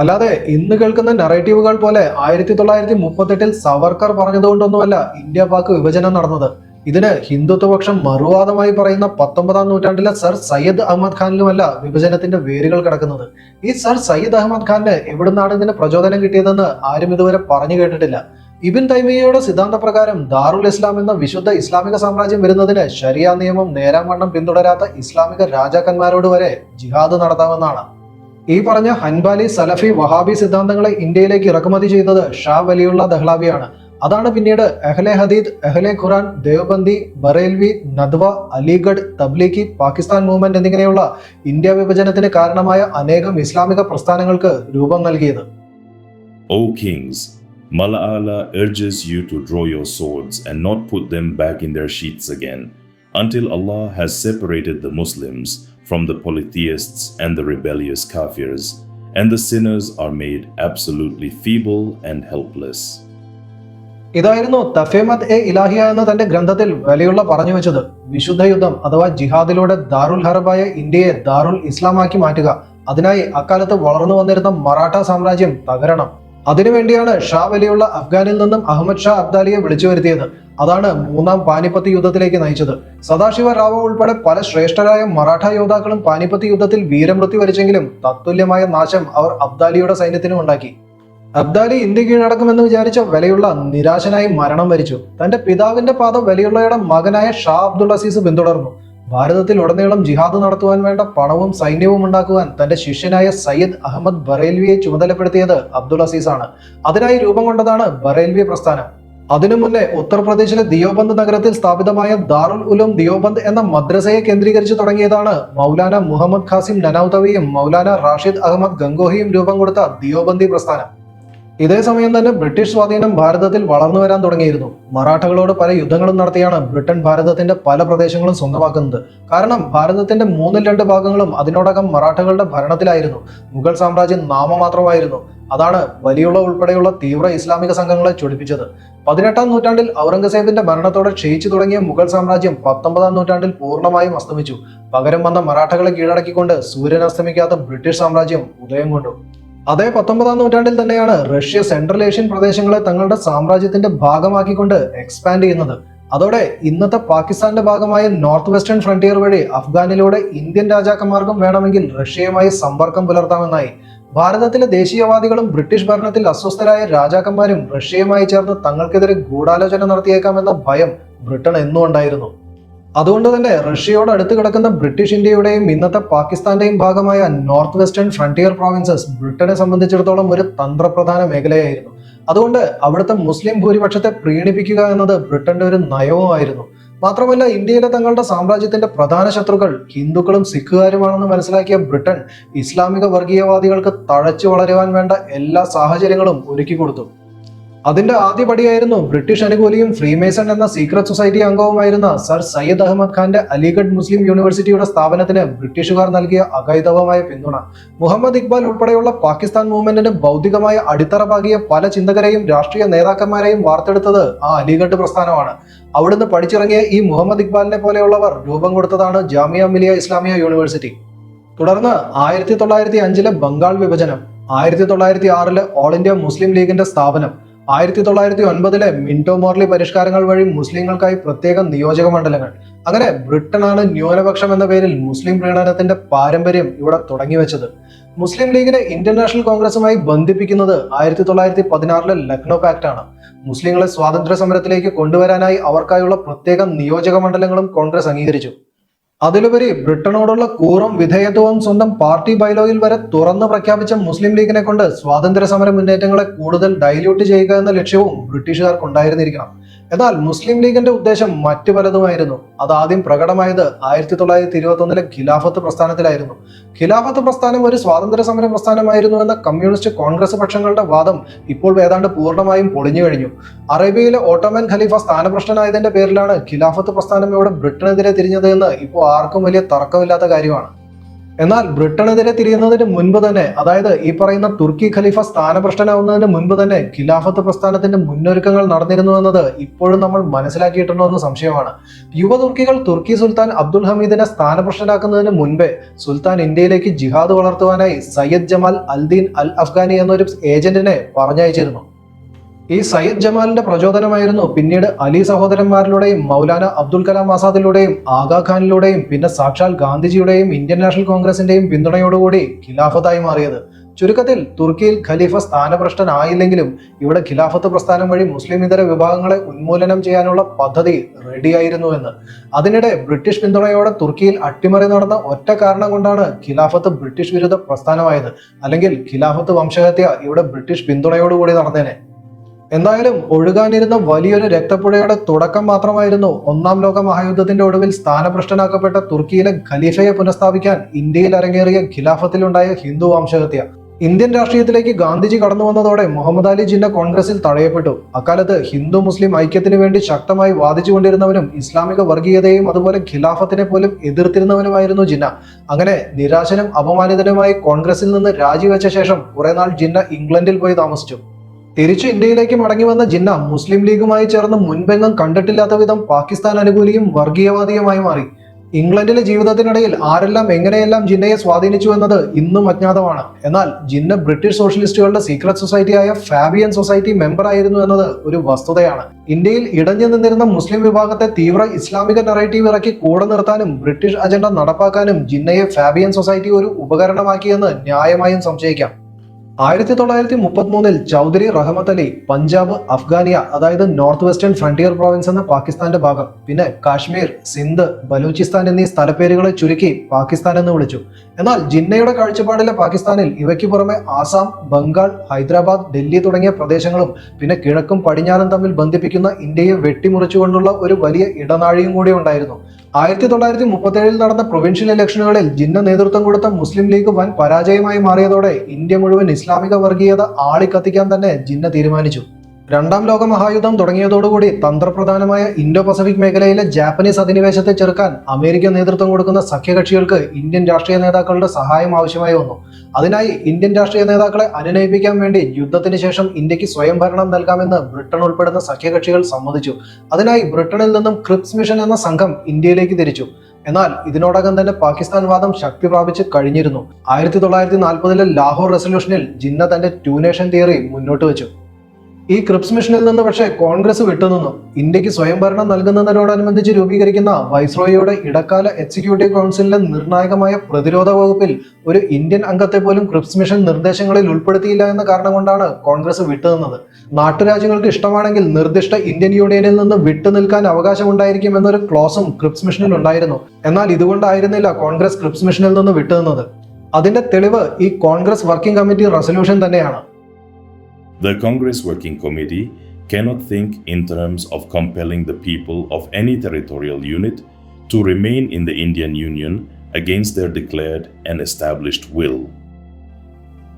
അല്ലാതെ ഇന്ന് കേൾക്കുന്ന നറേറ്റീവുകൾ പോലെ ആയിരത്തി തൊള്ളായിരത്തി മുപ്പത്തെട്ടിൽ സവർക്കർ പറഞ്ഞതുകൊണ്ടൊന്നുമല്ല ഇന്ത്യ പാക്ക് വിഭജനം നടന്നത്. ഇതിന് ഹിന്ദുത്വപക്ഷം മറുവാദമായി പറയുന്ന പത്തൊമ്പതാം നൂറ്റാണ്ടിലെ സർ സയ്യദ് അഹമ്മദ് ഖാനിലുമല്ല വിഭജനത്തിന്റെ വേരുകൾ കിടക്കുന്നത്. ഈ സർ സയ്യിദ് അഹമ്മദ് ഖാന് എവിടുന്നാണ് ഇതിന് പ്രചോദനം കിട്ടിയതെന്ന് ആരും ഇതുവരെ പറഞ്ഞു കേട്ടിട്ടില്ല. ഇബിൻ തൈമിയയുടെ സിദ്ധാന്തപ്രകാരം ദാറുൽ ഇസ്ലാം എന്ന വിശുദ്ധ ഇസ്ലാമിക സാമ്രാജ്യം വരുന്നതിന് ശരിയാ നിയമം നേരാംവണ്ണം പിന്തുടരാത്ത ഇസ്ലാമിക രാജാക്കന്മാരോട് വരെ ജിഹാദ് നടത്താമെന്നാണ്. ഈ പറഞ്ഞ ഹൻബാലി സലഫി വഹാബി സിദ്ധാന്തങ്ങളെ ഇന്ത്യയിലേക്ക് ഇറക്കുമതി ചെയ്തത് ഷാ വലിയുള്ള ദഹ്ലാവിയാണ്. അതാണ് പിന്നീട് എഹ്ലെ ഹദീദ് എഹ്ലെ ഖുറാൻ ദേവബന്ദി ബറേൽവി നദ്വ അലിഗഡ് തബ്ലീഖി പാകിസ്ഥാൻ മൂവ്മെന്റ് എന്നിങ്ങനെയുള്ള ഇന്ത്യ വിഭജനത്തിന് കാരണമായ അനേകം ഇസ്ലാമിക പ്രസ്ഥാനങ്ങൾക്ക് രൂപം നൽകിയത്. ഓ kings, Mala'ala urges you to draw your swords and not put them back in their sheaths again, until Allah has separated the Muslims from the polytheists and the rebellious Kafirs, and the sinners are made absolutely feeble and helpless. ഇതായിരുന്നു തഫേമത് A Ilahia എന്ന തന്റെ ഗ്രന്ഥത്തിൽ വിലയുള്ള പറഞ്ഞു വെച്ചത് വിശുദ്ധ യുദ്ധം അഥവാ ജിഹാദിലൂടെ ദാറുൽ ഹറബായ ഇന്ത്യയെ ദാറുൽ ഇസ്ലാമാക്കി മാറ്റുക അതിനായി അക്കാലത്ത് വളർന്നു വന്നിരുന്ന മറാഠ സാമ്രാജ്യം തകരണം അതിനുവേണ്ടിയാണ് ഷാ വലിയുള്ള അഫ്ഗാനിൽ നിന്നും അഹമ്മദ് ഷാ അബ്ദാലിയെ വിളിച്ചു വരുത്തിയത്. അതാണ് മൂന്നാം പാനിപ്പത്ത് യുദ്ധത്തിലേക്ക് നയിച്ചത്. സദാശിവ റാവു ഉൾപ്പെടെ പല ശ്രേഷ്ഠരായ മറാഠ യോദ്ധാക്കളും പാനിപ്പത്ത് യുദ്ധത്തിൽ വീരമൃത്യു വരിച്ചെങ്കിലും തത്തുല്യമായ നാശം അവർ അബ്ദാലിയുടെ സൈന്യത്തിനും ഉണ്ടാക്കി. അബ്ദാലി ഇന്ത്യ കീഴടക്കുമെന്ന് വിചാരിച്ച വിലയുള്ള നിരാശനായി മരണം വരിച്ചു. തന്റെ പിതാവിന്റെ പാത വിലയുള്ളയുടെ മകനായ ഷാ അബ്ദുൾ അസീസ് പിന്തുടർന്നു. ഭാരതത്തിൽ ഉടനീളം ജിഹാദ് നടത്തുവാൻ വേണ്ട പണവും സൈന്യവും ഉണ്ടാക്കുവാൻ തന്റെ ശിഷ്യനായ സയ്യിദ് അഹമ്മദ് ബറേൽവിയെ ചുമതലപ്പെടുത്തിയത് അബ്ദുൾ ആണ്. അതിനായി രൂപം കൊണ്ടതാണ് ബറേൽവി പ്രസ്ഥാനം. അതിനു മുന്നേ ഉത്തർപ്രദേശിലെ ദിയോബന്ദ് നഗരത്തിൽ സ്ഥാപിതമായ ദാറുൽ ഉലും ദിയോബന്ദ് എന്ന മദ്രസയെ കേന്ദ്രീകരിച്ച് തുടങ്ങിയതാണ് മൗലാന മുഹമ്മദ് ഖാസിം നനൌതവിയും മൗലാന റാഷിദ് അഹമ്മദ് ഗംഗോഹിയും രൂപം കൊടുത്ത ദിയോബന്ദി പ്രസ്ഥാനം. ഇതേ സമയം തന്നെ ബ്രിട്ടീഷ് സ്വാധീനം ഭാരതത്തിൽ വളർന്നു വരാൻ തുടങ്ങിയിരുന്നു. മറാഠകളോട് പല യുദ്ധങ്ങളും നടത്തിയാണ് ബ്രിട്ടൻ ഭാരതത്തിന്റെ പല പ്രദേശങ്ങളും സ്വന്തമാക്കുന്നത്. കാരണം ഭാരതത്തിന്റെ മൂന്നിൽ രണ്ട് ഭാഗങ്ങളും അതിനോടകം മറാഠകളുടെ ഭരണത്തിലായിരുന്നു. മുഗൾ സാമ്രാജ്യം നാമമാത്രമായിരുന്നു. അതാണ് വലിയുള്ള ഉൾപ്പെടെയുള്ള തീവ്ര ഇസ്ലാമിക സംഘങ്ങളെ ചൊടിപ്പിച്ചത്. പതിനെട്ടാം നൂറ്റാണ്ടിൽ ഔറംഗസേബിന്റെ മരണത്തോടെ ക്ഷയിച്ചു തുടങ്ങിയ മുഗൾ സാമ്രാജ്യം പത്തൊമ്പതാം നൂറ്റാണ്ടിൽ പൂർണമായും അസ്തമിച്ചു. പകരം വന്ന മറാഠകളെ കീഴടക്കിക്കൊണ്ട് സൂര്യൻ അസ്തമിക്കാത്ത ബ്രിട്ടീഷ് സാമ്രാജ്യം ഉദയം കൊണ്ടു. അതേ പത്തൊമ്പതാം നൂറ്റാണ്ടിൽ തന്നെയാണ് റഷ്യ സെൻട്രൽ ഏഷ്യൻ പ്രദേശങ്ങളെ തങ്ങളുടെ സാമ്രാജ്യത്തിന്റെ ഭാഗമാക്കിക്കൊണ്ട് എക്സ്പാൻഡ് ചെയ്യുന്നത്. അതോടെ ഇന്നത്തെ പാകിസ്ഥാന്റെ ഭാഗമായ നോർത്ത് വെസ്റ്റേൺ ഫ്രണ്ടിയർ വഴി അഫ്ഗാനിലൂടെ ഇന്ത്യൻ രാജാക്കന്മാർക്കും വേണമെങ്കിൽ റഷ്യയുമായി സമ്പർക്കം പുലർത്താമെന്നായി. ഭാരതത്തിലെ ദേശീയവാദികളും ബ്രിട്ടീഷ് ഭരണത്തിൽ അസ്വസ്ഥരായ രാജാക്കന്മാരും റഷ്യയുമായി ചേർന്ന് തങ്ങൾക്കെതിരെ ഗൂഢാലോചന നടത്തിയേക്കാമെന്ന ഭയം ബ്രിട്ടൻ എന്നും ഉണ്ടായിരുന്നു അതുകൊണ്ട് തന്നെ റഷ്യയോട് അടുത്ത് കിടക്കുന്ന ബ്രിട്ടീഷ് ഇന്ത്യയുടെയും ഇന്നത്തെ പാകിസ്ഥാന്റെയും ഭാഗമായ നോർത്ത് വെസ്റ്റേൺ ഫ്രണ്ടിയർ പ്രോവിൻസസ് ബ്രിട്ടനെ സംബന്ധിച്ചിടത്തോളം ഒരു തന്ത്രപ്രധാന മേഖലയായിരുന്നു. അതുകൊണ്ട് അവിടുത്തെ മുസ്ലിം ഭൂരിപക്ഷത്തെ പ്രീണിപ്പിക്കുക എന്നത് ബ്രിട്ടന്റെ ഒരു നയവുമായിരുന്നു. മാത്രമല്ല ഇന്ത്യയിലെ തങ്ങളുടെ സാമ്രാജ്യത്തിന്റെ പ്രധാന ശത്രുക്കൾ ഹിന്ദുക്കളും സിഖുകാരുമാണെന്ന് മനസ്സിലാക്കിയ ബ്രിട്ടൻ ഇസ്ലാമിക വർഗീയവാദികൾക്ക് തഴച്ചു വളരുവാൻ വേണ്ട എല്ലാ സാഹചര്യങ്ങളും ഒരുക്കി കൊടുത്തു അതിന്റെ ആദ്യപടിയായിരുന്നു ബ്രിട്ടീഷ് അനുകൂലിയും ഫ്രീമേസൺ എന്ന സീക്രട്ട് സൊസൈറ്റി അംഗവുമായിരുന്ന സർ സയ്യദ് അഹമ്മദ് ഖാന്റെ അലിഗഡ് മുസ്ലിം യൂണിവേഴ്സിറ്റിയുടെ സ്ഥാപനത്തിന് ബ്രിട്ടീഷുകാർ നൽകിയ അഗൈതവമായ പിന്തുണ. മുഹമ്മദ് ഇക്ബാൽ ഉൾപ്പെടെയുള്ള പാകിസ്ഥാൻ മൂവ്മെന്റിന് ഭൗതികമായ അടിത്തറ പാകിയ പല ചിന്തകരെയും രാഷ്ട്രീയ നേതാക്കന്മാരെയും വാർത്തെടുത്തത് ആ അലിഗഡ് പ്രസ്ഥാനമാണ്. അവിടുന്ന് പഠിച്ചിറങ്ങിയ ഈ മുഹമ്മദ് ഇക്ബാലിനെ പോലെയുള്ളവർ രൂപം കൊടുത്തതാണ് ജാമിയ മിലിയ ഇസ്ലാമിയ യൂണിവേഴ്സിറ്റി. തുടർന്ന് ആയിരത്തി തൊള്ളായിരത്തി അഞ്ചിലെ ബംഗാൾ വിഭജനം ആയിരത്തി തൊള്ളായിരത്തി ആറിലെ ഓൾ ഇന്ത്യ മുസ്ലിം ലീഗിന്റെ സ്ഥാപനം ആയിരത്തി തൊള്ളായിരത്തി ഒൻപതിലെ മിന്റോ മോർലി പരിഷ്കാരങ്ങൾ വഴി മുസ്ലിങ്ങൾക്കായി പ്രത്യേക നിയോജക മണ്ഡലങ്ങൾ. അങ്ങനെ ബ്രിട്ടനാണ് ന്യൂനപക്ഷം എന്ന പേരിൽ മുസ്ലിം പ്രീണനത്തിന്റെ പാരമ്പര്യം ഇവിടെ തുടങ്ങിവെച്ചത്. മുസ്ലിം ലീഗിനെ ഇന്റർനാഷണൽ നാഷണൽ കോൺഗ്രസുമായി ബന്ധിപ്പിക്കുന്നത് ആയിരത്തി തൊള്ളായിരത്തി പതിനാറിലെ ലക്നോ പാക്ട് ആണ് മുസ്ലിങ്ങളെ സ്വാതന്ത്ര്യ സമരത്തിലേക്ക് കൊണ്ടുവരാനായി അവർക്കായുള്ള പ്രത്യേക നിയോജക മണ്ഡലങ്ങളും കോൺഗ്രസ് അംഗീകരിച്ചു. അതിലുപരി ബ്രിട്ടനോടുള്ള കൂറും വിധേയത്വവും സ്വന്തം പാർട്ടി ബൈലോയിൽ വരെ തുറന്നു പ്രഖ്യാപിച്ച മുസ്ലിം ലീഗിനെ കൊണ്ട് സ്വാതന്ത്ര്യ സമര മുന്നേറ്റങ്ങളെ കൂടുതൽ ഡൈല്യൂട്ട് ചെയ്യുക എന്ന ലക്ഷ്യവും ബ്രിട്ടീഷുകാർക്ക് ഉണ്ടായിരുന്നിരിക്കണം എന്നാൽ മുസ്ലിം ലീഗിന്റെ ഉദ്ദേശം മറ്റു പലതുമായിരുന്നു. അത് ആദ്യം പ്രകടമായത് ആയിരത്തി തൊള്ളായിരത്തി ഇരുപത്തി ഒന്നിലെ ഖിലാഫത്ത് പ്രസ്ഥാനത്തിലായിരുന്നു. ഖിലാഫത്ത് പ്രസ്ഥാനം ഒരു സ്വാതന്ത്ര്യ സമര പ്രസ്ഥാനമായിരുന്നു എന്ന കമ്മ്യൂണിസ്റ്റ് കോൺഗ്രസ് പക്ഷങ്ങളുടെ വാദം ഇപ്പോൾ ഏതാണ്ട് പൂർണമായും പൊളിഞ്ഞു കഴിഞ്ഞു. അറേബ്യയിലെ ഓട്ടോമൻ ഖലീഫ സ്ഥാനഭ്രഷ്ടനായതിന്റെ പേരിലാണ് ഖിലാഫത്ത് പ്രസ്ഥാനം ഇവിടെ ബ്രിട്ടനെതിരെ തിരിഞ്ഞത് എന്ന് ഇപ്പോൾ ആർക്കും വലിയ തർക്കമില്ലാത്ത കാര്യമാണ്. എന്നാൽ ബ്രിട്ടനെതിരെ തിരിയുന്നതിന് മുൻപ് തന്നെ അതായത് ഈ പറയുന്ന തുർക്കി ഖലീഫ സ്ഥാനഭ്രഷ്ടനാവുന്നതിന് മുൻപ് തന്നെ ഖിലാഫത്ത് പ്രസ്ഥാനത്തിന്റെ മുന്നൊരുക്കങ്ങൾ നടന്നിരുന്നു എന്നത് ഇപ്പോഴും നമ്മൾ മനസ്സിലാക്കിയിട്ടുണ്ടോ എന്ന് സംശയമാണ്. യുവ തുർക്കികൾ തുർക്കി സുൽത്താൻ അബ്ദുൽ ഹമീദിനെ സ്ഥാനഭ്രഷ്ടനാക്കുന്നതിന് മുൻപേ സുൽത്താൻ ഇന്ത്യയിലേക്ക് ജിഹാദ് വളർത്തുവാനായി സയ്യദ് ജമാൽ അൽദീൻ അൽ അഫ്ഗാനി എന്നൊരു ഏജന്റിനെ പറഞ്ഞയച്ചിരുന്നു. ഈ സയ്യിദ് ജമാലിന്റെ പ്രചോദനമായിരുന്നു പിന്നീട് അലി സഹോദരന്മാരിലൂടെയും മൗലാന അബ്ദുൽ കലാം ആസാദിലൂടെയും ആഗാ ഖാനിലൂടെയും പിന്നെ സാക്ഷാൽ ഗാന്ധിജിയുടെയും ഇന്ത്യൻ നാഷണൽ കോൺഗ്രസിന്റെയും പിന്തുണയോടുകൂടി ഖിലാഫത്തായി മാറിയത്. ചുരുക്കത്തിൽ തുർക്കിയിൽ ഖലീഫ സ്ഥാനഭ്രഷ്ടനായില്ലെങ്കിലും ഇവിടെ ഖിലാഫത്ത് പ്രസ്ഥാനം വഴി മുസ്ലിം ഇതര വിഭാഗങ്ങളെ ഉന്മൂലനം ചെയ്യാനുള്ള പദ്ധതി റെഡിയായിരുന്നു എന്ന്. അതിനിടെ ബ്രിട്ടീഷ് പിന്തുണയോടെ തുർക്കിയിൽ അട്ടിമറി നടന്ന ഒറ്റ കാരണം കൊണ്ടാണ് ഖിലാഫത്ത് ബ്രിട്ടീഷ് വിരുദ്ധ പ്രസ്ഥാനമായത്. അല്ലെങ്കിൽ ഖിലാഫത്ത് വംശഹത്യ ഇവിടെ ബ്രിട്ടീഷ് പിന്തുണയോടുകൂടി നടന്നേനെ. എന്തായാലും ഒഴുകാനിരുന്ന വലിയൊരു രക്തപ്പുഴയുടെ തുടക്കം മാത്രമായിരുന്നു ഒന്നാം ലോക മഹായുദ്ധത്തിന്റെ ഒടുവിൽ സ്ഥാനഭ്രഷ്ടനാക്കപ്പെട്ട തുർക്കിയിലെ ഖലീഫയെ പുനഃസ്ഥാപിക്കാൻ ഇന്ത്യയിൽ അരങ്ങേറിയ ഖിലാഫത്തിലുണ്ടായ ഹിന്ദു വംശഹത്യ. ഇന്ത്യൻ രാഷ്ട്രീയത്തിലേക്ക് ഗാന്ധിജി കടന്നു വന്നതോടെ മുഹമ്മദ് അലി ജിന്ന കോൺഗ്രസിൽ തടയപ്പെട്ടു. അക്കാലത്ത് ഹിന്ദു മുസ്ലിം ഐക്യത്തിന് വേണ്ടി ശക്തമായി വാദിച്ചുകൊണ്ടിരുന്നവനും ഇസ്ലാമിക വർഗീയതയും അതുപോലെ ഖിലാഫത്തിനെ പോലും എതിർത്തിരുന്നവനുമായിരുന്നു ജിന്ന. അങ്ങനെ നിരാശനും അപമാനിതനുമായി കോൺഗ്രസിൽ നിന്ന് രാജിവെച്ച ശേഷം കുറെ നാൾ ജിന്ന ഇംഗ്ലണ്ടിൽ പോയി താമസിച്ചു. തിരിച്ചു ഇന്ത്യയിലേക്ക് മടങ്ങി വന്ന ജിന്ന മുസ്ലിം ലീഗുമായി ചേർന്ന് മുൻപെങ്ങും കണ്ടിട്ടില്ലാത്ത വിധം പാകിസ്ഥാൻ അനുകൂലിയും വർഗീയവാദിയുമായി മാറി. ഇംഗ്ലണ്ടിലെ ജീവിതത്തിനിടയിൽ ആരെല്ലാം എങ്ങനെയെല്ലാം ജിന്നയെ സ്വാധീനിച്ചു എന്നത് ഇന്നും അജ്ഞാതമാണ്. എന്നാൽ ജിന്ന ബ്രിട്ടീഷ് സോഷ്യലിസ്റ്റുകളുടെ സീക്രട്ട് സൊസൈറ്റിയായ ഫാബിയൻ സൊസൈറ്റി മെമ്പർ ആയിരുന്നു എന്നത് ഒരു വസ്തുതയാണ്. ഇന്ത്യയിൽ ഇടഞ്ഞു നിന്നിരുന്ന മുസ്ലിം വിഭാഗത്തെ തീവ്ര ഇസ്ലാമിക നെറേറ്റീവ് ഇറക്കി കൂടെ നിർത്താനും ബ്രിട്ടീഷ് അജണ്ട നടപ്പാക്കാനും ജിന്നയെ ഫാബിയൻ സൊസൈറ്റി ഒരു ഉപകരണമാക്കിയെന്ന് ന്യായമായും സംശയിക്കാം. ആയിരത്തി തൊള്ളായിരത്തി മുപ്പത്തി മൂന്നിൽ ചൗധരി റഹമത്ത് അലി പഞ്ചാബ് അഫ്ഗാനിയ അതായത് നോർത്ത് വെസ്റ്റേൺ ഫ്രണ്ടിയർ പ്രോവിൻസ് എന്ന പാകിസ്ഥാന്റെ ഭാഗം പിന്നെ കാശ്മീർ സിന്ധ് ബലൂചിസ്ഥാൻ എന്നീ സ്ഥലപ്പേരുകളെ ചുരുക്കി പാകിസ്ഥാൻ എന്ന് വിളിച്ചു. എന്നാൽ ജിന്നയുടെ കാഴ്ചപ്പാടിലെ പാകിസ്ഥാനിൽ ഇവയ്ക്ക് പുറമെ ആസാം ബംഗാൾ ഹൈദരാബാദ് ഡൽഹി തുടങ്ങിയ പ്രദേശങ്ങളും പിന്നെ കിഴക്കും പടിഞ്ഞാറും തമ്മിൽ ബന്ധിപ്പിക്കുന്ന ഇന്ത്യയെ വെട്ടിമുറിച്ചുകൊണ്ടുള്ള ഒരു വലിയ ഇടനാഴിയും കൂടി ഉണ്ടായിരുന്നു. ആയിരത്തി തൊള്ളായിരത്തി മുപ്പത്തേഴിൽ നടന്ന പ്രൊവിൻഷ്യൽ ഇലക്ഷനുകളിൽ ജിന്ന നേതൃത്വം കൊടുത്ത മുസ്ലിം ലീഗ് വൻ പരാജയമായി മാറിയതോടെ ഇന്ത്യ മുഴുവൻ ഇസ്ലാമിക വർഗീയത ആളിക്കത്തിക്കാൻ തന്നെ ജിന്ന തീരുമാനിച്ചു. രണ്ടാം ലോക മഹായുദ്ധം തുടങ്ങിയതോടുകൂടി തന്ത്രപ്രധാനമായ ഇൻഡോ പസഫിക് മേഖലയിലെ ജാപ്പനീസ് അധിനിവേശത്തെ ചെറുക്കാൻ അമേരിക്ക നേതൃത്വം കൊടുക്കുന്ന സഖ്യകക്ഷികൾക്ക് ഇന്ത്യൻ രാഷ്ട്രീയ നേതാക്കളുടെ സഹായം ആവശ്യമായി വന്നു. അതിനായി ഇന്ത്യൻ രാഷ്ട്രീയ നേതാക്കളെ അനുനയിപ്പിക്കാൻ വേണ്ടി യുദ്ധത്തിന് ശേഷം ഇന്ത്യയ്ക്ക് സ്വയം ഭരണം നൽകാമെന്ന് ബ്രിട്ടൻ ഉൾപ്പെടുന്ന സഖ്യകക്ഷികൾ സമ്മതിച്ചു. അതിനായി ബ്രിട്ടനിൽ നിന്നും ക്രിപ്സ് മിഷൻ എന്ന സംഘം ഇന്ത്യയിലേക്ക് തിരിച്ചു. എന്നാൽ ഇതിനോടകം തന്നെ പാകിസ്ഥാൻ വാദം ശക്തി പ്രാപിച്ച് കഴിഞ്ഞിരുന്നു. ആയിരത്തി തൊള്ളായിരത്തി നാൽപ്പതിലെ ലാഹോർ റെസൊല്യൂഷനിൽ ജിന്ന തന്റെ ടു നേഷൻ തിയറി മുന്നോട്ട് വെച്ചു. ഈ ക്രിപ്സ് മിഷനിൽ നിന്ന് പക്ഷേ കോൺഗ്രസ് വിട്ടുനിന്നു. ഇന്ത്യയ്ക്ക് സ്വയംഭരണം നൽകുന്നതിനോടനുബന്ധിച്ച് രൂപീകരിക്കുന്ന വൈസ്രോയിയുടെ ഇടക്കാല എക്സിക്യൂട്ടീവ് കൗൺസിലിലെ നിർണായകമായ പ്രതിരോധ വകുപ്പിൽ ഒരു ഇന്ത്യൻ അംഗത്തെ പോലും ക്രിപ്സ് മിഷൻ നിർദ്ദേശങ്ങളിൽ ഉൾപ്പെടുത്തിയില്ല എന്ന കാരണം കൊണ്ടാണ് കോൺഗ്രസ് വിട്ടുനിന്നത്. നാട്ടുരാജ്യങ്ങൾക്ക് ഇഷ്ടമാണെങ്കിൽ നിർദ്ദിഷ്ട ഇന്ത്യൻ യൂണിയനിൽ നിന്ന് വിട്ടുനിൽക്കാൻ അവകാശമുണ്ടായിരിക്കും എന്നൊരു ക്ലോസും ക്രിപ്സ് മിഷനിൽ ഉണ്ടായിരുന്നു. എന്നാൽ ഇതുകൊണ്ടായിരുന്നില്ല കോൺഗ്രസ് ക്രിപ്സ് മിഷനിൽ നിന്ന് വിട്ടുനിന്നത്. അതിന്റെ തെളിവ് ഈ കോൺഗ്രസ് വർക്കിംഗ് കമ്മിറ്റി റെസൊല്യൂഷൻ തന്നെയാണ്. The Congress Working Committee cannot think in terms of compelling the people of any territorial unit to remain in the Indian Union against their declared and established will.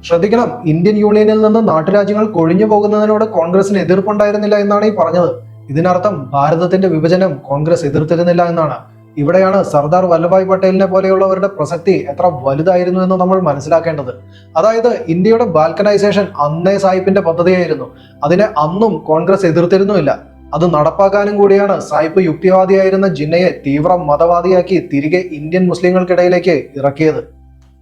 ശ്രദ്ധിക്കണം Indian യൂണിയനിൽ നിന്ന് നാട്ടുരാജ്യങ്ങൾ കൊഴിഞ്ഞു പോകുന്നതിനോട് കോൺഗ്രസിന് എതിർപ്പുണ്ടായിരുന്നില്ല എന്നാണ് ഈ പറഞ്ഞത് ഇതിനർത്ഥം ഭാരതത്തിന്റെ വിഭജനം കോൺഗ്രസ് എതിർത്തിരുന്നില്ല എന്നാണ് ഇവിടെയാണ് സർദാർ വല്ലഭായ് പട്ടേലിനെ പോലെയുള്ളവരുടെ പ്രസക്തി എത്ര വലുതായിരുന്നു എന്ന് നമ്മൾ മനസ്സിലാക്കേണ്ടത്. അതായത് ഇന്ത്യയുടെ ബാൽക്കനൈസേഷൻ അന്നേ സാഹിബിന്റെ പദ്ധതിയായിരുന്നു. അതിനെ അന്നും കോൺഗ്രസ് എതിർത്തിരുന്നുമില്ല. അത് നടപ്പാക്കാനും കൂടിയാണ് സായിപ്പ് യുക്തിവാദിയായിരുന്ന ജിന്നയെ തീവ്ര മതവാദിയാക്കി തിരികെ ഇന്ത്യൻ മുസ്ലിങ്ങൾക്കിടയിലേക്ക് ഇറക്കിയത്.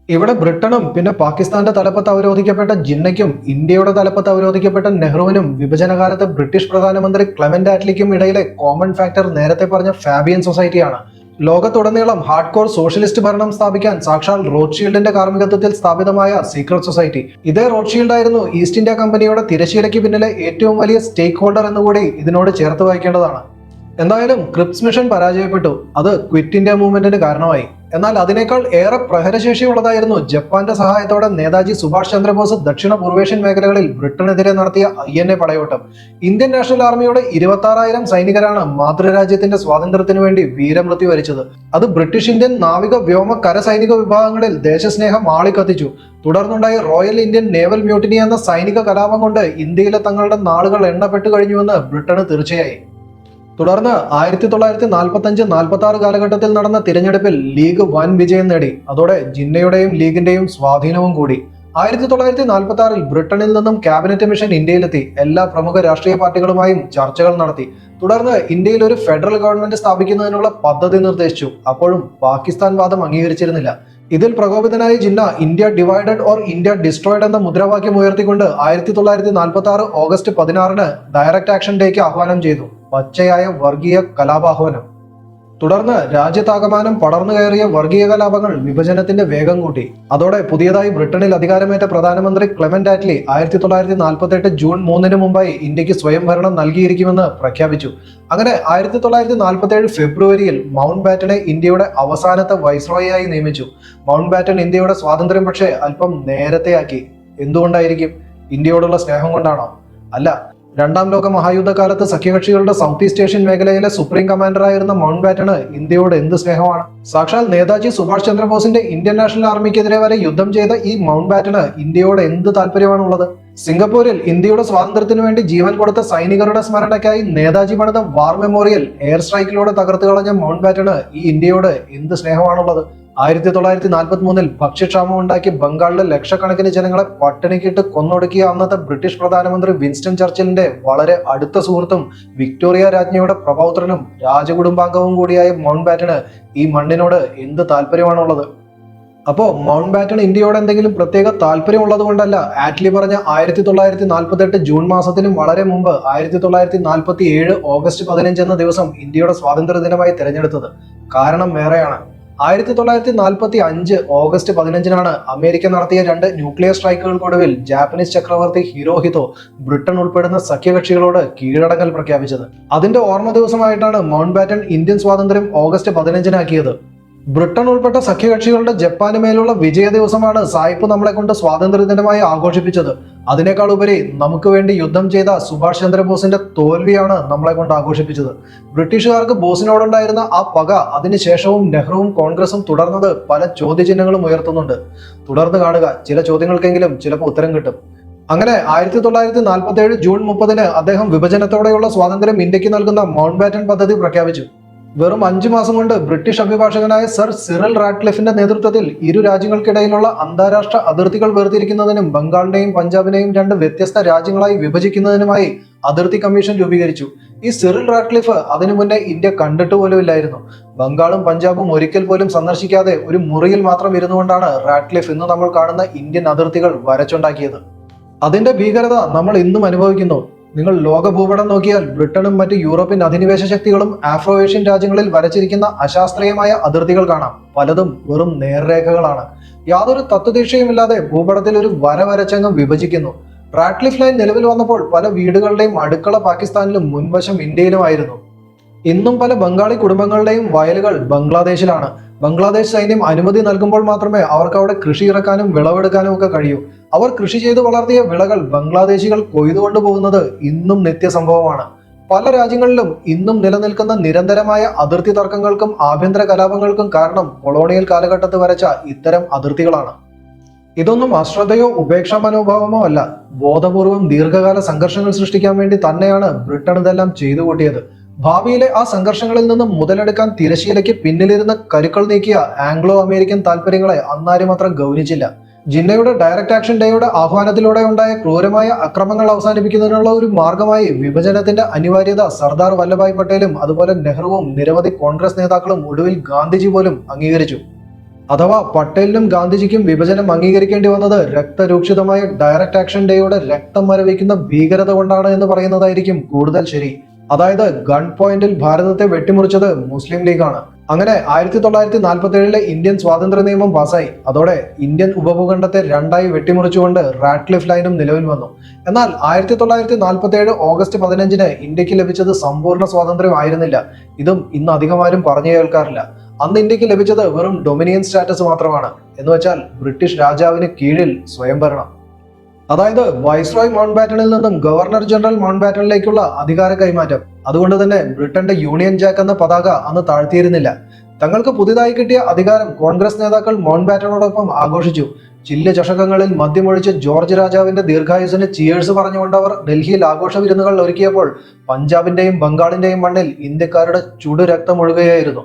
ഇവിടെ ബ്രിട്ടനും പിന്നെ പാകിസ്ഥാന്റെ തലപ്പത്ത് അവരോധിക്കപ്പെട്ട ജിന്നയ്ക്കും ഇന്ത്യയുടെ തലപ്പത്ത് അവരോധിക്കപ്പെട്ട നെഹ്റുവിനും വിഭജനകാലത്ത് ബ്രിട്ടീഷ് പ്രധാനമന്ത്രി ക്ലെമന്റ് ആറ്റ്ലിക്കും ഇടയിലെ കോമൺ ഫാക്ടർ നേരത്തെ പറഞ്ഞ ഫാബിയൻ സൊസൈറ്റിയാണ്. ലോകത്തുടനീളം ഹാർഡ്കോർ സോഷ്യലിസ്റ്റ് ഭരണം സ്ഥാപിക്കാൻ സാക്ഷാൽ റോഡ്ഷീൽഡിന്റെ കാർമ്മികത്വത്തിൽ സ്ഥാപിതമായ സീക്രട്ട് സൊസൈറ്റി. ഇതേ റോഡ്ഷീൽഡ് ആയിരുന്നു ഈസ്റ്റ് ഇന്ത്യ കമ്പനിയുടെ തിരശീലയ്ക്ക് പിന്നിലെ ഏറ്റവും വലിയ സ്റ്റേക്ക് ഹോൾഡർ എന്നുകൂടി ഇതിനോട് ചേർത്ത് വായിക്കേണ്ടതാണ് എന്തായാലും ക്രിപ്സ് മിഷൻ പരാജയപ്പെട്ടു. അത് ക്വിറ്റ് ഇന്ത്യ മൂവ്മെന്റിന് കാരണമായി. എന്നാൽ അതിനേക്കാൾ ഏറെ പ്രഹരശേഷിയുള്ളതായിരുന്നു ജപ്പാന്റെ സഹായത്തോടെ നേതാജി സുഭാഷ് ചന്ദ്രബോസ് ദക്ഷിണ പൂർവേഷ്യൻ മേഖലകളിൽ ബ്രിട്ടനെതിരെ നടത്തിയ ഐ എൻ എ പടയോട്ടം. ഇന്ത്യൻ നാഷണൽ ആർമിയുടെ ഇരുപത്തി ആറായിരം സൈനികരാണ് മാതൃരാജ്യത്തിന്റെ സ്വാതന്ത്ര്യത്തിനു വേണ്ടി വീരമൃത്യു വരിച്ചത്. അത് ബ്രിട്ടീഷ് ഇന്ത്യൻ നാവിക വ്യോമ കര സൈനിക വിഭാഗങ്ങളിൽ ദേശസ്നേഹം ആളിക്കത്തിച്ചു. തുടർന്നുണ്ടായ റോയൽ ഇന്ത്യൻ നേവൽ മ്യൂട്ടിനി എന്ന സൈനിക കലാപം കൊണ്ട് ഇന്ത്യയിലെ തങ്ങളുടെ നാളുകൾ എണ്ണപ്പെട്ടു കഴിഞ്ഞുവെന്ന് ബ്രിട്ടന് തീർച്ചയായി. തുടർന്ന് ആയിരത്തി തൊള്ളായിരത്തി നാൽപ്പത്തി അഞ്ച് നാൽപ്പത്തി ആറ് കാലഘട്ടത്തിൽ നടന്ന തിരഞ്ഞെടുപ്പിൽ ലീഗ് വൻ വിജയം നേടി. അതോടെ ജിന്നയുടെയും ലീഗിന്റെയും സ്വാധീനവും കൂടി. ആയിരത്തി തൊള്ളായിരത്തി നാൽപ്പത്തി ആറിൽ ബ്രിട്ടനിൽ നിന്നും ക്യാബിനറ്റ് മിഷൻ ഇന്ത്യയിലെത്തി. എല്ലാ പ്രമുഖ രാഷ്ട്രീയ പാർട്ടികളുമായും ചർച്ചകൾ നടത്തി. തുടർന്ന് ഇന്ത്യയിൽ ഒരു ഫെഡറൽ ഗവൺമെന്റ് സ്ഥാപിക്കുന്നതിനുള്ള പദ്ധതി നിർദ്ദേശിച്ചു. അപ്പോഴും പാകിസ്ഥാൻ വാദം അംഗീകരിച്ചിരുന്നില്ല. ഇതിൽ പ്രകോപിതനായ Jinnah India divided or India destroyed എന്ന മുദ്രാവാക്യം ഉയർത്തിക്കൊണ്ട് ആയിരത്തി തൊള്ളായിരത്തി നാൽപ്പത്തി ആറ് ഓഗസ്റ്റ് പതിനാറിന് ഡയറക്റ്റ് ആക്ഷൻ ഡേക്ക് ആഹ്വാനം ചെയ്തു. പച്ചയായ വർഗീയ കലാപാഹ്വാനം തുടർന്ന് രാജ്യത്താകമാനം പടർന്നു കയറിയ വർഗീയ കലാപങ്ങൾ വിഭജനത്തിന്റെ വേഗം കൂട്ടി. അതോടെ പുതിയതായി ബ്രിട്ടനിൽ അധികാരമേറ്റ പ്രധാനമന്ത്രി ക്ലെമന്റ് ആറ്റ്ലി ആയിരത്തി തൊള്ളായിരത്തി നാൽപ്പത്തി എട്ട് ജൂൺ മൂന്നിന് മുമ്പായി ഇന്ത്യയ്ക്ക് സ്വയംഭരണം നൽകിയിരിക്കുമെന്ന് പ്രഖ്യാപിച്ചു. അങ്ങനെ ആയിരത്തി തൊള്ളായിരത്തി നാൽപ്പത്തി ഏഴ് ഫെബ്രുവരിയിൽ മൗണ്ട് ബാറ്റനെ ഇന്ത്യയുടെ അവസാനത്തെ വൈസ്രോയായി നിയമിച്ചു. മൗണ്ട് ബാറ്റൻ ഇന്ത്യയുടെ സ്വാതന്ത്ര്യം പക്ഷേ അല്പം നേരത്തെയാക്കി. എന്തുകൊണ്ടായിരിക്കും? ഇന്ത്യയോടുള്ള സ്നേഹം കൊണ്ടാണോ? അല്ല രണ്ടാം ലോക മഹായുദ്ധകാലത്ത് സഖ്യകക്ഷികളുടെ സൗത്ത് ഈസ്റ്റ് ഏഷ്യൻ മേഖലയിലെ സുപ്രീം കമാൻഡറായിരുന്ന മൗണ്ട് ബാറ്റന് ഇന്ത്യയോട് എന്ത് സ്നേഹമാണ്? സാക്ഷാൽ നേതാജി സുഭാഷ് ചന്ദ്രബോസിന്റെ ഇന്ത്യൻ നാഷണൽ ആർമിക്കെതിരെ വരെ യുദ്ധം ചെയ്ത ഈ മൗണ്ട് ബാറ്റന് ഇന്ത്യയോട് എന്ത് താല്പര്യമാണുള്ളത്? സിംഗപ്പൂരിൽ ഇന്ത്യയുടെ സ്വാതന്ത്ര്യത്തിനു വേണ്ടി ജീവൻ കൊടുത്ത സൈനികരുടെ സ്മരണയ്ക്കായി നേതാജി പണിത വാർ മെമ്മോറിയൽ എയർ സ്ട്രൈക്കിലൂടെ തകർത്തു കളഞ്ഞ മൗണ്ട് ബാറ്റന് ഈ ഇന്ത്യയോട് എന്ത് സ്നേഹമാണുള്ളത്? ആയിരത്തി തൊള്ളായിരത്തി നാൽപ്പത്തി മൂന്നിൽ ഭക്ഷ്യക്ഷാമം ഉണ്ടാക്കി ബംഗാളിലെ ലക്ഷക്കണക്കിന് ജനങ്ങളെ പട്ടിണിക്കിട്ട് കൊന്നൊടുക്കിയ അന്നത്തെ ബ്രിട്ടീഷ് പ്രധാനമന്ത്രി വിൻസ്റ്റൺ ചർച്ചിലിന്റെ വളരെ അടുത്ത സുഹൃത്തും വിക്ടോറിയ രാജ്ഞിയുടെ പ്രഭൗത്രനും രാജകുടുംബാംഗവും കൂടിയായ മൗണ്ട് ബാറ്റന് ഈ മണ്ണിനോട് എന്ത് താല്പര്യമാണുള്ളത്? അപ്പോ മൗണ്ട് ബാറ്റൺ ഇന്ത്യയോട് എന്തെങ്കിലും പ്രത്യേക താല്പര്യം ഉള്ളത് കൊണ്ടല്ല ആറ്റ്ലി പറഞ്ഞ ആയിരത്തി തൊള്ളായിരത്തി നാൽപ്പത്തി എട്ട് ജൂൺ മാസത്തിനും വളരെ മുമ്പ് ആയിരത്തി തൊള്ളായിരത്തി നാൽപ്പത്തി ഏഴ് ഓഗസ്റ്റ് പതിനഞ്ച് എന്ന ദിവസം ഇന്ത്യയുടെ സ്വാതന്ത്ര്യ ദിനമായി തിരഞ്ഞെടുത്തത്. കാരണം വേറെയാണ്. ആയിരത്തി തൊള്ളായിരത്തി നാൽപ്പത്തി അഞ്ച് ഓഗസ്റ്റ് പതിനഞ്ചിനാണ് അമേരിക്ക നടത്തിയ രണ്ട് ന്യൂക്ലിയർ സ്ട്രൈക്കുകൾക്കൊടുവിൽ ജാപ്പനീസ് ചക്രവർത്തി ഹിരോഹിതോ ബ്രിട്ടൻ ഉൾപ്പെടുന്ന സഖ്യകക്ഷികളോട് കീഴടങ്ങൽ പ്രഖ്യാപിച്ചത്. അതിന്റെ ഓർമ്മ ദിവസമായിട്ടാണ് മൗണ്ട് ബാറ്റൺ ഇന്ത്യൻ സ്വാതന്ത്ര്യം ഓഗസ്റ്റ് പതിനഞ്ചിനാക്കിയത്. ബ്രിട്ടൻ ഉൾപ്പെട്ട സഖ്യകക്ഷികളുടെ ജപ്പാന് മേലുള്ള വിജയ ദിവസമാണ് സായിപ്പ് നമ്മളെ കൊണ്ട് സ്വാതന്ത്ര്യ ദിനമായി ആഘോഷിപ്പിച്ചത്. അതിനേക്കാൾ ഉപരി നമുക്ക് വേണ്ടി യുദ്ധം ചെയ്ത സുഭാഷ് ചന്ദ്രബോസിന്റെ തോൽവിയാണ് നമ്മളെ കൊണ്ട് ആഘോഷിപ്പിച്ചത്. ബ്രിട്ടീഷുകാർക്ക് ബോസിനോടുണ്ടായിരുന്ന ആ പക അതിനുശേഷവും നെഹ്റുവും കോൺഗ്രസും തുടർന്നത് പല ചോദ്യചിഹ്നങ്ങളും ഉയർത്തുന്നുണ്ട്. തുടർന്ന് കാണുക ചില ചോദ്യങ്ങൾക്കെങ്കിലും ചിലപ്പോൾ ഉത്തരം കിട്ടും. അങ്ങനെ ആയിരത്തി തൊള്ളായിരത്തി നാൽപ്പത്തി ഏഴ് ജൂൺ മുപ്പതിന് അദ്ദേഹം വിഭജനത്തോടെയുള്ള സ്വാതന്ത്ര്യം ഇന്ത്യയ്ക്ക് നൽകുന്ന മൗണ്ട് ബാറ്റൺ പദ്ധതി പ്രഖ്യാപിച്ചു. വെറും അഞ്ചു മാസം കൊണ്ട് ബ്രിട്ടീഷ് അഭിഭാഷകനായ സർ സിറൽ റാഡ്ലിഫിന്റെ നേതൃത്വത്തിൽ ഇരു രാജ്യങ്ങൾക്കിടയിലുള്ള അന്താരാഷ്ട്ര അതിർത്തികൾ വേർതിരിക്കുന്നതിനും ബംഗാളിനെയും പഞ്ചാബിനെയും രണ്ട് വ്യത്യസ്ത രാജ്യങ്ങളായി വിഭജിക്കുന്നതിനുമായി അതിർത്തി കമ്മീഷൻ രൂപീകരിച്ചു. ഈ സിറിൽ റാഡ്ക്ലിഫ് അതിനു മുന്നേ ഇന്ത്യ കണ്ടിട്ട് പോലും ഇല്ലായിരുന്നു. ബംഗാളും പഞ്ചാബും ഒരിക്കൽ പോലും സന്ദർശിക്കാതെ ഒരു മുറിയിൽ മാത്രം ഇരുന്നുകൊണ്ടാണ് റാഡ്ക്ലിഫ് ഇന്ന് നമ്മൾ കാണുന്ന ഇന്ത്യൻ അതിർത്തികൾ വരച്ചുണ്ടാക്കിയത്. അതിന്റെ ഭീകരത നമ്മൾ ഇന്നും അനുഭവിക്കുന്നു. നിങ്ങൾ ലോകഭൂപടം നോക്കിയാൽ ബ്രിട്ടനും മറ്റ് യൂറോപ്യൻ അധിനിവേശ ശക്തികളും ആഫ്രോ ഏഷ്യൻ രാജ്യങ്ങളിൽ വരച്ചിരിക്കുന്ന അശാസ്ത്രീയമായ അതിർത്തികൾ കാണാം. പലതും വെറും നേർരേഖകളാണ്. യാതൊരു തത്വദീക്ഷയുമില്ലാതെ ഭൂപടത്തിൽ ഒരു വര വരച്ചങ്ങ് വിഭജിക്കുന്നു. റാഡ്ലിഫ് ലൈൻ നിലവിൽ വന്നപ്പോൾ പല വീടുകളുടെയും അടുക്കള പാകിസ്ഥാനിലും മുൻവശം ഇന്ത്യയിലുമായിരുന്നു. ഇന്നും പല ബംഗാളി കുടുംബങ്ങളുടെയും വയലുകൾ ബംഗ്ലാദേശിലാണ്. ബംഗ്ലാദേശ് സൈന്യം അനുമതി നൽകുമ്പോൾ മാത്രമേ അവർക്ക് അവിടെ കൃഷി ഇറക്കാനും വിളവെടുക്കാനും ഒക്കെ കഴിയൂ. അവർ കൃഷി ചെയ്തു വളർത്തിയ വിളകൾ ബംഗ്ലാദേശികൾ കൊയ്തുകൊണ്ടു പോകുന്നത് ഇന്നും നിത്യസംഭവമാണ്. പല രാജ്യങ്ങളിലും ഇന്നും നിലനിൽക്കുന്ന നിരന്തരമായ അതിർത്തി തർക്കങ്ങൾക്കും ആഭ്യന്തര കലാപങ്ങൾക്കും കാരണം കൊളോണിയൽ കാലഘട്ടത്ത് വരച്ച ഇത്തരം അതിർത്തികളാണ്. ഇതൊന്നും അശ്രദ്ധയോ ഉപേക്ഷാ മനോഭാവമോ അല്ല. ബോധപൂർവം ദീർഘകാല സംഘർഷങ്ങൾ സൃഷ്ടിക്കാൻ വേണ്ടി തന്നെയാണ് ബ്രിട്ടൻ ഇതെല്ലാം ചെയ്തു കൂട്ടിയത്. ഭാവിയിലെ ആ സംഘർഷങ്ങളിൽ നിന്ന് മുതലെടുക്കാൻ തിരശീലയ്ക്ക് പിന്നിലിരുന്ന കരുക്കൾ നീക്കിയ ആംഗ്ലോ അമേരിക്കൻ താല്പര്യങ്ങളെ അന്നാരും അത്ര ഗൗനിച്ചില്ല. ജിന്നയുടെ ഡയറക്ട് ആക്ഷൻ ഡേയുടെ ആഹ്വാനത്തിലൂടെ ഉണ്ടായ ക്രൂരമായ അക്രമങ്ങൾ അവസാനിപ്പിക്കുന്നതിനുള്ള ഒരു മാർഗമായി വിഭജനത്തിന്റെ അനിവാര്യത സർദാർ വല്ലഭായ് പട്ടേലും അതുപോലെ നെഹ്റുവും നിരവധി കോൺഗ്രസ് നേതാക്കളും ഒടുവിൽ ഗാന്ധിജി പോലും അംഗീകരിച്ചു. അഥവാ പട്ടേലിനും ഗാന്ധിജിക്കും വിഭജനം അംഗീകരിക്കേണ്ടി വന്നത് രക്തരൂക്ഷിതമായ ഡയറക്ട് ആക്ഷൻ ഡേയുടെ രക്തം മരവിക്കുന്ന ഭീകരത കൊണ്ടാണ് എന്ന് പറയുന്നതായിരിക്കും കൂടുതൽ ശരി. അതായത് ഗൺ പോയിന്റിൽ ഭാരതത്തെ വെട്ടിമുറിച്ചത് മുസ്ലിം ലീഗാണ്. അങ്ങനെ ആയിരത്തി തൊള്ളായിരത്തി നാൽപ്പത്തി ഏഴിലെ ഇന്ത്യൻ സ്വാതന്ത്ര്യ നിയമം പാസായി അതോടെ ഇന്ത്യൻ ഉപഭൂഖണ്ഡത്തെ രണ്ടായി വെട്ടിമുറിച്ചുകൊണ്ട് റാഡ്ക്ലിഫ് ലൈനും നിലവിൽ വന്നു. എന്നാൽ ആയിരത്തി തൊള്ളായിരത്തി നാൽപ്പത്തി ഏഴ് ഓഗസ്റ്റ് പതിനഞ്ചിന് ഇന്ത്യയ്ക്ക് ലഭിച്ചത് സമ്പൂർണ സ്വാതന്ത്ര്യം ആയിരുന്നില്ല. ഇതും ഇന്ന് അധികമാരും പറഞ്ഞു കേൾക്കാറില്ല. അന്ന് ഇന്ത്യയ്ക്ക് ലഭിച്ചത് വെറും ഡൊമിനിയൻ സ്റ്റാറ്റസ് മാത്രമാണ്. എന്ന് വെച്ചാൽ ബ്രിട്ടീഷ് രാജാവിന് കീഴിൽ സ്വയംഭരണം. അതായത് വൈസ്രോയ് മൗണ്ട് ബാറ്റണിൽ നിന്നും ഗവർണർ ജനറൽ മൗണ്ട് ബാറ്റണിലേക്കുള്ള അധികാര കൈമാറ്റം. അതുകൊണ്ട് തന്നെ ബ്രിട്ടന്റെ യൂണിയൻ ജാക്ക് എന്ന പതാക അന്ന് താഴ്ത്തിയിരുന്നില്ല. തങ്ങൾക്ക് പുതിയതായി കിട്ടിയ അധികാരം കോൺഗ്രസ് നേതാക്കൾ മൗണ്ട് ബാറ്റണോടൊപ്പം ആഘോഷിച്ചു. ചില്ല ചഷകങ്ങളിൽ മദ്യമൊഴിച്ച് ജോർജ് രാജാവിന്റെ ദീർഘായുസിന് ചിയേഴ്സ് പറഞ്ഞുകൊണ്ട് അവർ ഡൽഹിയിൽ ആഘോഷ വിരുന്നുകൾ ഒരുക്കിയപ്പോൾ പഞ്ചാബിന്റെയും ബംഗാളിന്റെയും മണ്ണിൽ ഇന്ത്യക്കാരുടെ ചുടു രക്തമൊഴുകുകയായിരുന്നു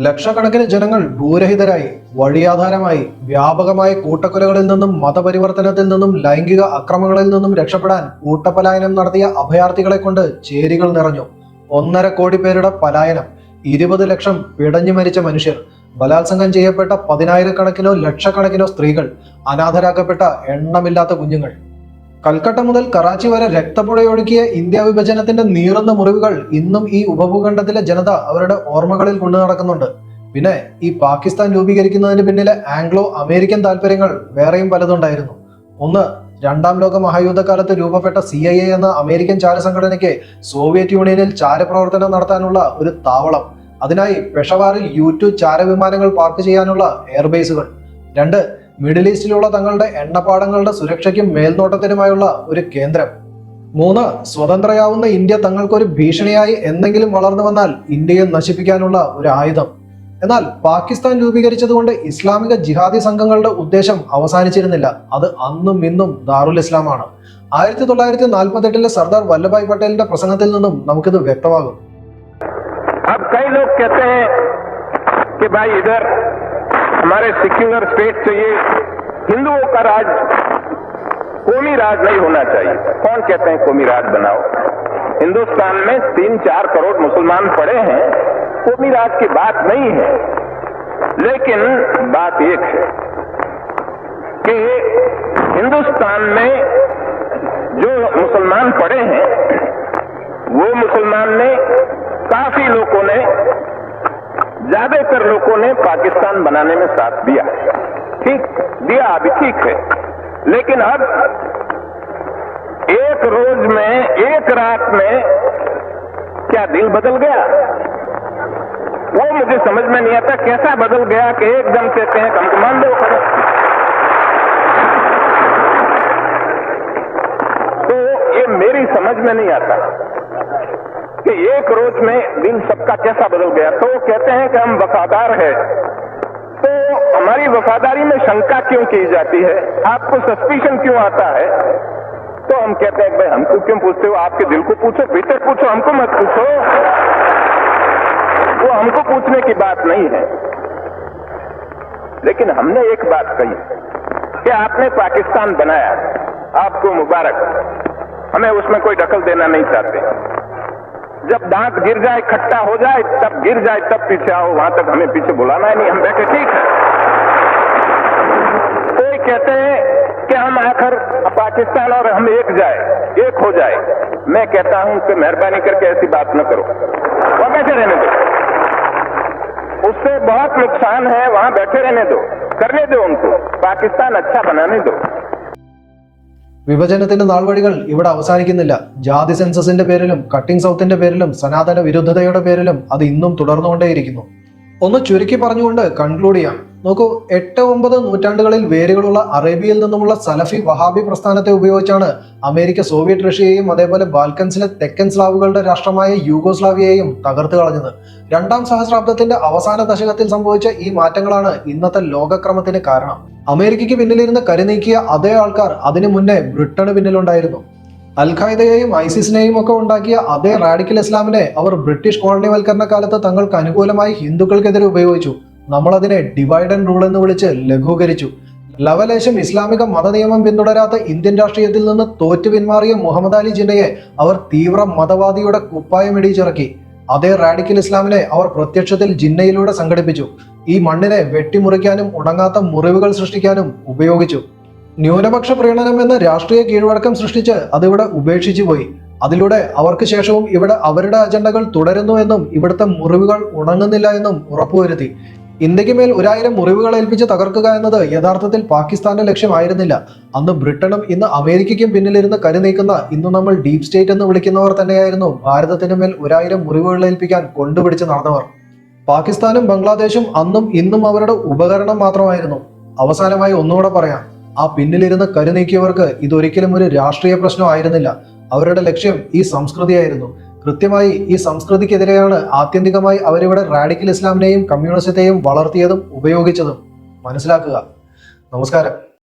ലക്ഷക്കണക്കിന് ജനങ്ങൾ ഭൂരഹിതരായി വഴിയാധാരമായി വ്യാപകമായ കൂട്ടക്കൊലകളിൽ നിന്നും മതപരിവർത്തനത്തിൽ നിന്നും ലൈംഗിക അക്രമങ്ങളിൽ നിന്നും രക്ഷപ്പെടാൻ കൂട്ടപലായനം നടത്തിയ അഭയാർത്ഥികളെ കൊണ്ട് ചേരികൾ നിറഞ്ഞു. ഒന്നര കോടി പേരുടെ പലായനം ഇരുപത് ലക്ഷം പിടഞ്ഞു മരിച്ച മനുഷ്യർ ബലാത്സംഗം ചെയ്യപ്പെട്ട പതിനായിരക്കണക്കിനോ ലക്ഷക്കണക്കിനോ സ്ത്രീകൾ അനാഥരാക്കപ്പെട്ട എണ്ണമില്ലാത്ത കുഞ്ഞുങ്ങൾ. കൽക്കട്ട മുതൽ കറാച്ചി വരെ രക്തപ്പുഴയൊഴുക്കിയ ഇന്ത്യ വിഭജനത്തിന്റെ നീറുന്ന മുറിവുകൾ ഇന്നും ഈ ഉപഭൂഖണ്ഡത്തിലെ ജനത അവരുടെ ഓർമ്മകളിൽ കൊണ്ടു നടക്കുന്നുണ്ട്. പിന്നെ ഈ പാകിസ്ഥാൻ രൂപീകരിക്കുന്നതിന് പിന്നിലെ ആംഗ്ലോ അമേരിക്കൻ താല്പര്യങ്ങൾ വേറെയും പലതുണ്ടായിരുന്നു. ഒന്ന് രണ്ടാം ലോക മഹായുദ്ധകാലത്ത് രൂപപ്പെട്ട സി ഐ എ എന്ന അമേരിക്കൻ ചാരസംഘടനയ്ക്ക് സോവിയറ്റ് യൂണിയനിൽ ചാരപ്രവർത്തനം നടത്താനുള്ള ഒരു താവളം. അതിനായി പെഷവാറിൽ യു ടു ചാരവിമാനങ്ങൾ പാർക്ക് ചെയ്യാനുള്ള എയർബേസുകൾ. രണ്ട് മിഡിൽ ഈസ്റ്റിലുള്ള തങ്ങളുടെ എണ്ണപ്പാടങ്ങളുടെ സുരക്ഷയ്ക്കും മേൽനോട്ടത്തിനുമായുള്ള ഒരു കേന്ദ്രം. മൂന്ന് സ്വതന്ത്രയാവുന്ന ഇന്ത്യ തങ്ങൾക്കൊരു ഭീഷണിയായി എന്തെങ്കിലും വളർന്നു വന്നാൽ ഇന്ത്യയെ നശിപ്പിക്കാനുള്ള ഒരു ആയുധം. എന്നാൽ പാകിസ്ഥാൻ രൂപീകരിച്ചതുകൊണ്ട് ഇസ്ലാമിക ജിഹാദി സംഘങ്ങളുടെ ഉദ്ദേശം അവസാനിച്ചിരുന്നില്ല. അത് അന്നും ഇന്നും ദാറുൽ ഇസ്ലാമാണ്. ആയിരത്തി തൊള്ളായിരത്തി നാൽപ്പത്തി എട്ടിലെ സർദാർ വല്ലഭായ് പട്ടേലിന്റെ പ്രസംഗത്തിൽ നിന്നും നമുക്കിത് വ്യക്തമാകും. हमारे सिक्युलर स्टेट चाहिए हिंदुओं का राज, कौमी राज नहीं होना चाहिए। कौन कहते हैं कौमी राज बनाओ? हिंदुस्तान में तीन चार करोड़ मुसलमान पड़े हैं, कौमी राज की बात नहीं है। लेकिन बात एक है कि हिंदुस्तान में जो मुसलमान पड़े हैं, वो मुसलमान ने काफ़ी लोगों ने ज़्यादातर लोगों ने पाकिस्तान बनाने में साथ दिया। ठीक, दिया अभी ठीक है। लेकिन अब एक रोज में, एक रात में क्या दिल बदल गया? वो मुझे समझ में नहीं आता कैसा बदल गया कि एकदम कहते हैं हम मान लो। तो ये मेरी समझ में नहीं आता। कि एक रोज में दिल सबका कैसा बदल गया। तो कहते हैं कि हम वफादार है। तो हमारी वफादारी में शंका क्यों की जाती है? आपको सस्पिशन क्यों आता है? तो हम कहते हैं, भाई हमको क्यों पूछते हो? आपके दिल को पूछो, भीतर पूछो, हमको मत पूछो। वो हमको पूछने की बात नहीं है। लेकिन हमने एक बात कही कि आपने पाकिस्तान बनाया। आपको मुबारक। हमें उसमें कोई दखल देना नहीं चाहते। जब दांत गिर जाए, खट्टा हो जाए, तब गिर जाए, तब पीछे आओ। वहाँ तक हमें पीछे बुलाना है नहीं। हम बैठे, ठीक है? कोई कहते हैं कि हम आकर पाकिस्तान और हम एक जाए, एक हो जाए। मैं कहता हूँ कि मेहरबानी करके ऐसी बात न करो। वहाँ बैठे रहने दो? उससे बहुत नुकसान है, वहाँ बैठे रहने दो। करने दो उनको। पाकिस्तान अच्छा बनाने दो। വിഭജനത്തിന്റെ നാൾവഴികൾ ഇവിടെ അവസാനിക്കുന്നില്ല. ജാതി സെൻസസിന്റെ പേരിലും കട്ടിംഗ് സൗത്തിന്റെ പേരിലും സനാതന വിരുദ്ധതയുടെ പേരിലും അത് ഇന്നും തുടർന്നുകൊണ്ടേയിരിക്കുന്നു. ഒന്ന് ചുരുക്കി പറഞ്ഞുകൊണ്ട് കൺക്ലൂഡ് ചെയ്യാം. നോക്കൂ എട്ട് ഒമ്പത് നൂറ്റാണ്ടുകളിൽ വേരുകളുള്ള അറേബ്യയിൽ നിന്നുമുള്ള സലഫി വഹാബി പ്രസ്ഥാനത്തെ ഉപയോഗിച്ചാണ് അമേരിക്ക സോവിയറ്റ് റഷ്യയെയും അതേപോലെ ബാൽക്കൻസിലെ തെക്കൻ സ്ലാവുകളുടെ രാഷ്ട്രമായ യൂഗോസ്ലാവിയയെയും തകർത്തു കളഞ്ഞത്. രണ്ടാം സഹസ്രാബ്ദത്തിന്റെ അവസാന ദശകത്തിൽ സംഭവിച്ച ഈ മാറ്റങ്ങളാണ് ഇന്നത്തെ ലോകക്രമത്തിന് കാരണം. അമേരിക്കയ്ക്ക് പിന്നിലിരുന്ന് കരുനീക്കിയ അതേ ആൾക്കാർ അതിനു മുന്നേ ബ്രിട്ടന് പിന്നിലുണ്ടായിരുന്നു. അൽ ഖായ്ദയെയും ഐസിസിനെയും ഒക്കെ ഉണ്ടാക്കിയ അതേ റാഡിക്കൽ ഇസ്ലാമിനെ അവർ ബ്രിട്ടീഷ് കോളനിവൽക്കരണ കാലത്ത് തങ്ങൾക്ക് അനുകൂലമായി ഹിന്ദുക്കൾക്കെതിരെ ഉപയോഗിച്ചു. നമ്മൾ അതിനെ ഡിവൈഡ് ആൻഡ് റൂൾ എന്ന് വിളിച്ച് ലഘൂകരിച്ചു. ലവലേശം ഇസ്ലാമിക മതനിയമം പിന്തുടരാത്ത ഇന്ത്യൻ രാഷ്ട്രീയത്തിൽ നിന്ന് തോറ്റു പിന്മാറിയ മുഹമ്മദ് അലി ജിന്നയെ അവർ തീവ്ര മതവാദിയുടെ കുപ്പായം ഇടിച്ചിറക്കി അതേ റാഡിക്കൽ ഇസ്ലാമിനെ അവർ പ്രത്യക്ഷത്തിൽ ജിന്നയിലൂടെ സംഘടിപ്പിച്ചു. ഈ മണ്ണിനെ വെട്ടിമുറിക്കാനും ഉണങ്ങാത്ത മുറിവുകൾ സൃഷ്ടിക്കാനും ഉപയോഗിച്ചു. ന്യൂനപക്ഷ പ്രീണനം എന്ന രാഷ്ട്രീയ കീഴ്വഴക്കം സൃഷ്ടിച്ച് അതിവിടെ ഉപേക്ഷിച്ചു പോയി. അതിലൂടെ അവർക്ക് ശേഷവും ഇവിടെ അവരുടെ അജണ്ടകൾ തുടരുന്നു എന്നും ഇവിടുത്തെ മുറിവുകൾ ഉണങ്ങുന്നില്ല എന്നും ഉറപ്പുവരുത്തി. ഇന്ത്യയ്ക്ക് മേൽ ഒരായിരം മുറിവുകൾ ഏൽപ്പിച്ച് തകർക്കുക എന്നത് യഥാർത്ഥത്തിൽ പാകിസ്ഥാന്റെ ലക്ഷ്യമായിരുന്നില്ല. അന്ന് ബ്രിട്ടനും ഇന്ന് അമേരിക്കയ്ക്കും പിന്നിലിരുന്ന് കരുനീക്കുന്ന ഇന്ന് നമ്മൾ ഡീപ് സ്റ്റേറ്റ് എന്ന് വിളിക്കുന്നവർ തന്നെയായിരുന്നു ഭാരതത്തിന് മേൽ ഒരായിരം മുറിവുകൾ ഏൽപ്പിക്കാൻ കൊണ്ടുപിടിച്ച് നടന്നവർ. പാകിസ്ഥാനും ബംഗ്ലാദേശും അന്നും ഇന്നും അവരുടെ ഉപകരണം മാത്രമായിരുന്നു. അവസാനമായി ഒന്നുകൂടെ പറയാം. ആ പിന്നിലിരുന്ന് കരുനീക്കിയവർക്ക് ഇതൊരിക്കലും ഒരു രാഷ്ട്രീയ പ്രശ്നമായിരുന്നില്ല. അവരുടെ ലക്ഷ്യം ഈ സംസ്കൃതിയായിരുന്നു. കൃത്യമായി ഈ സംസ്കൃതിക്കെതിരെയാണ് ആത്യന്തികമായി അവരിവിടെ റാഡിക്കൽ ഇസ്ലാമിനെയും കമ്മ്യൂണിസത്തെയും വളർത്തിയതും ഉപയോഗിച്ചതും മനസ്സിലാക്കുക. നമസ്കാരം.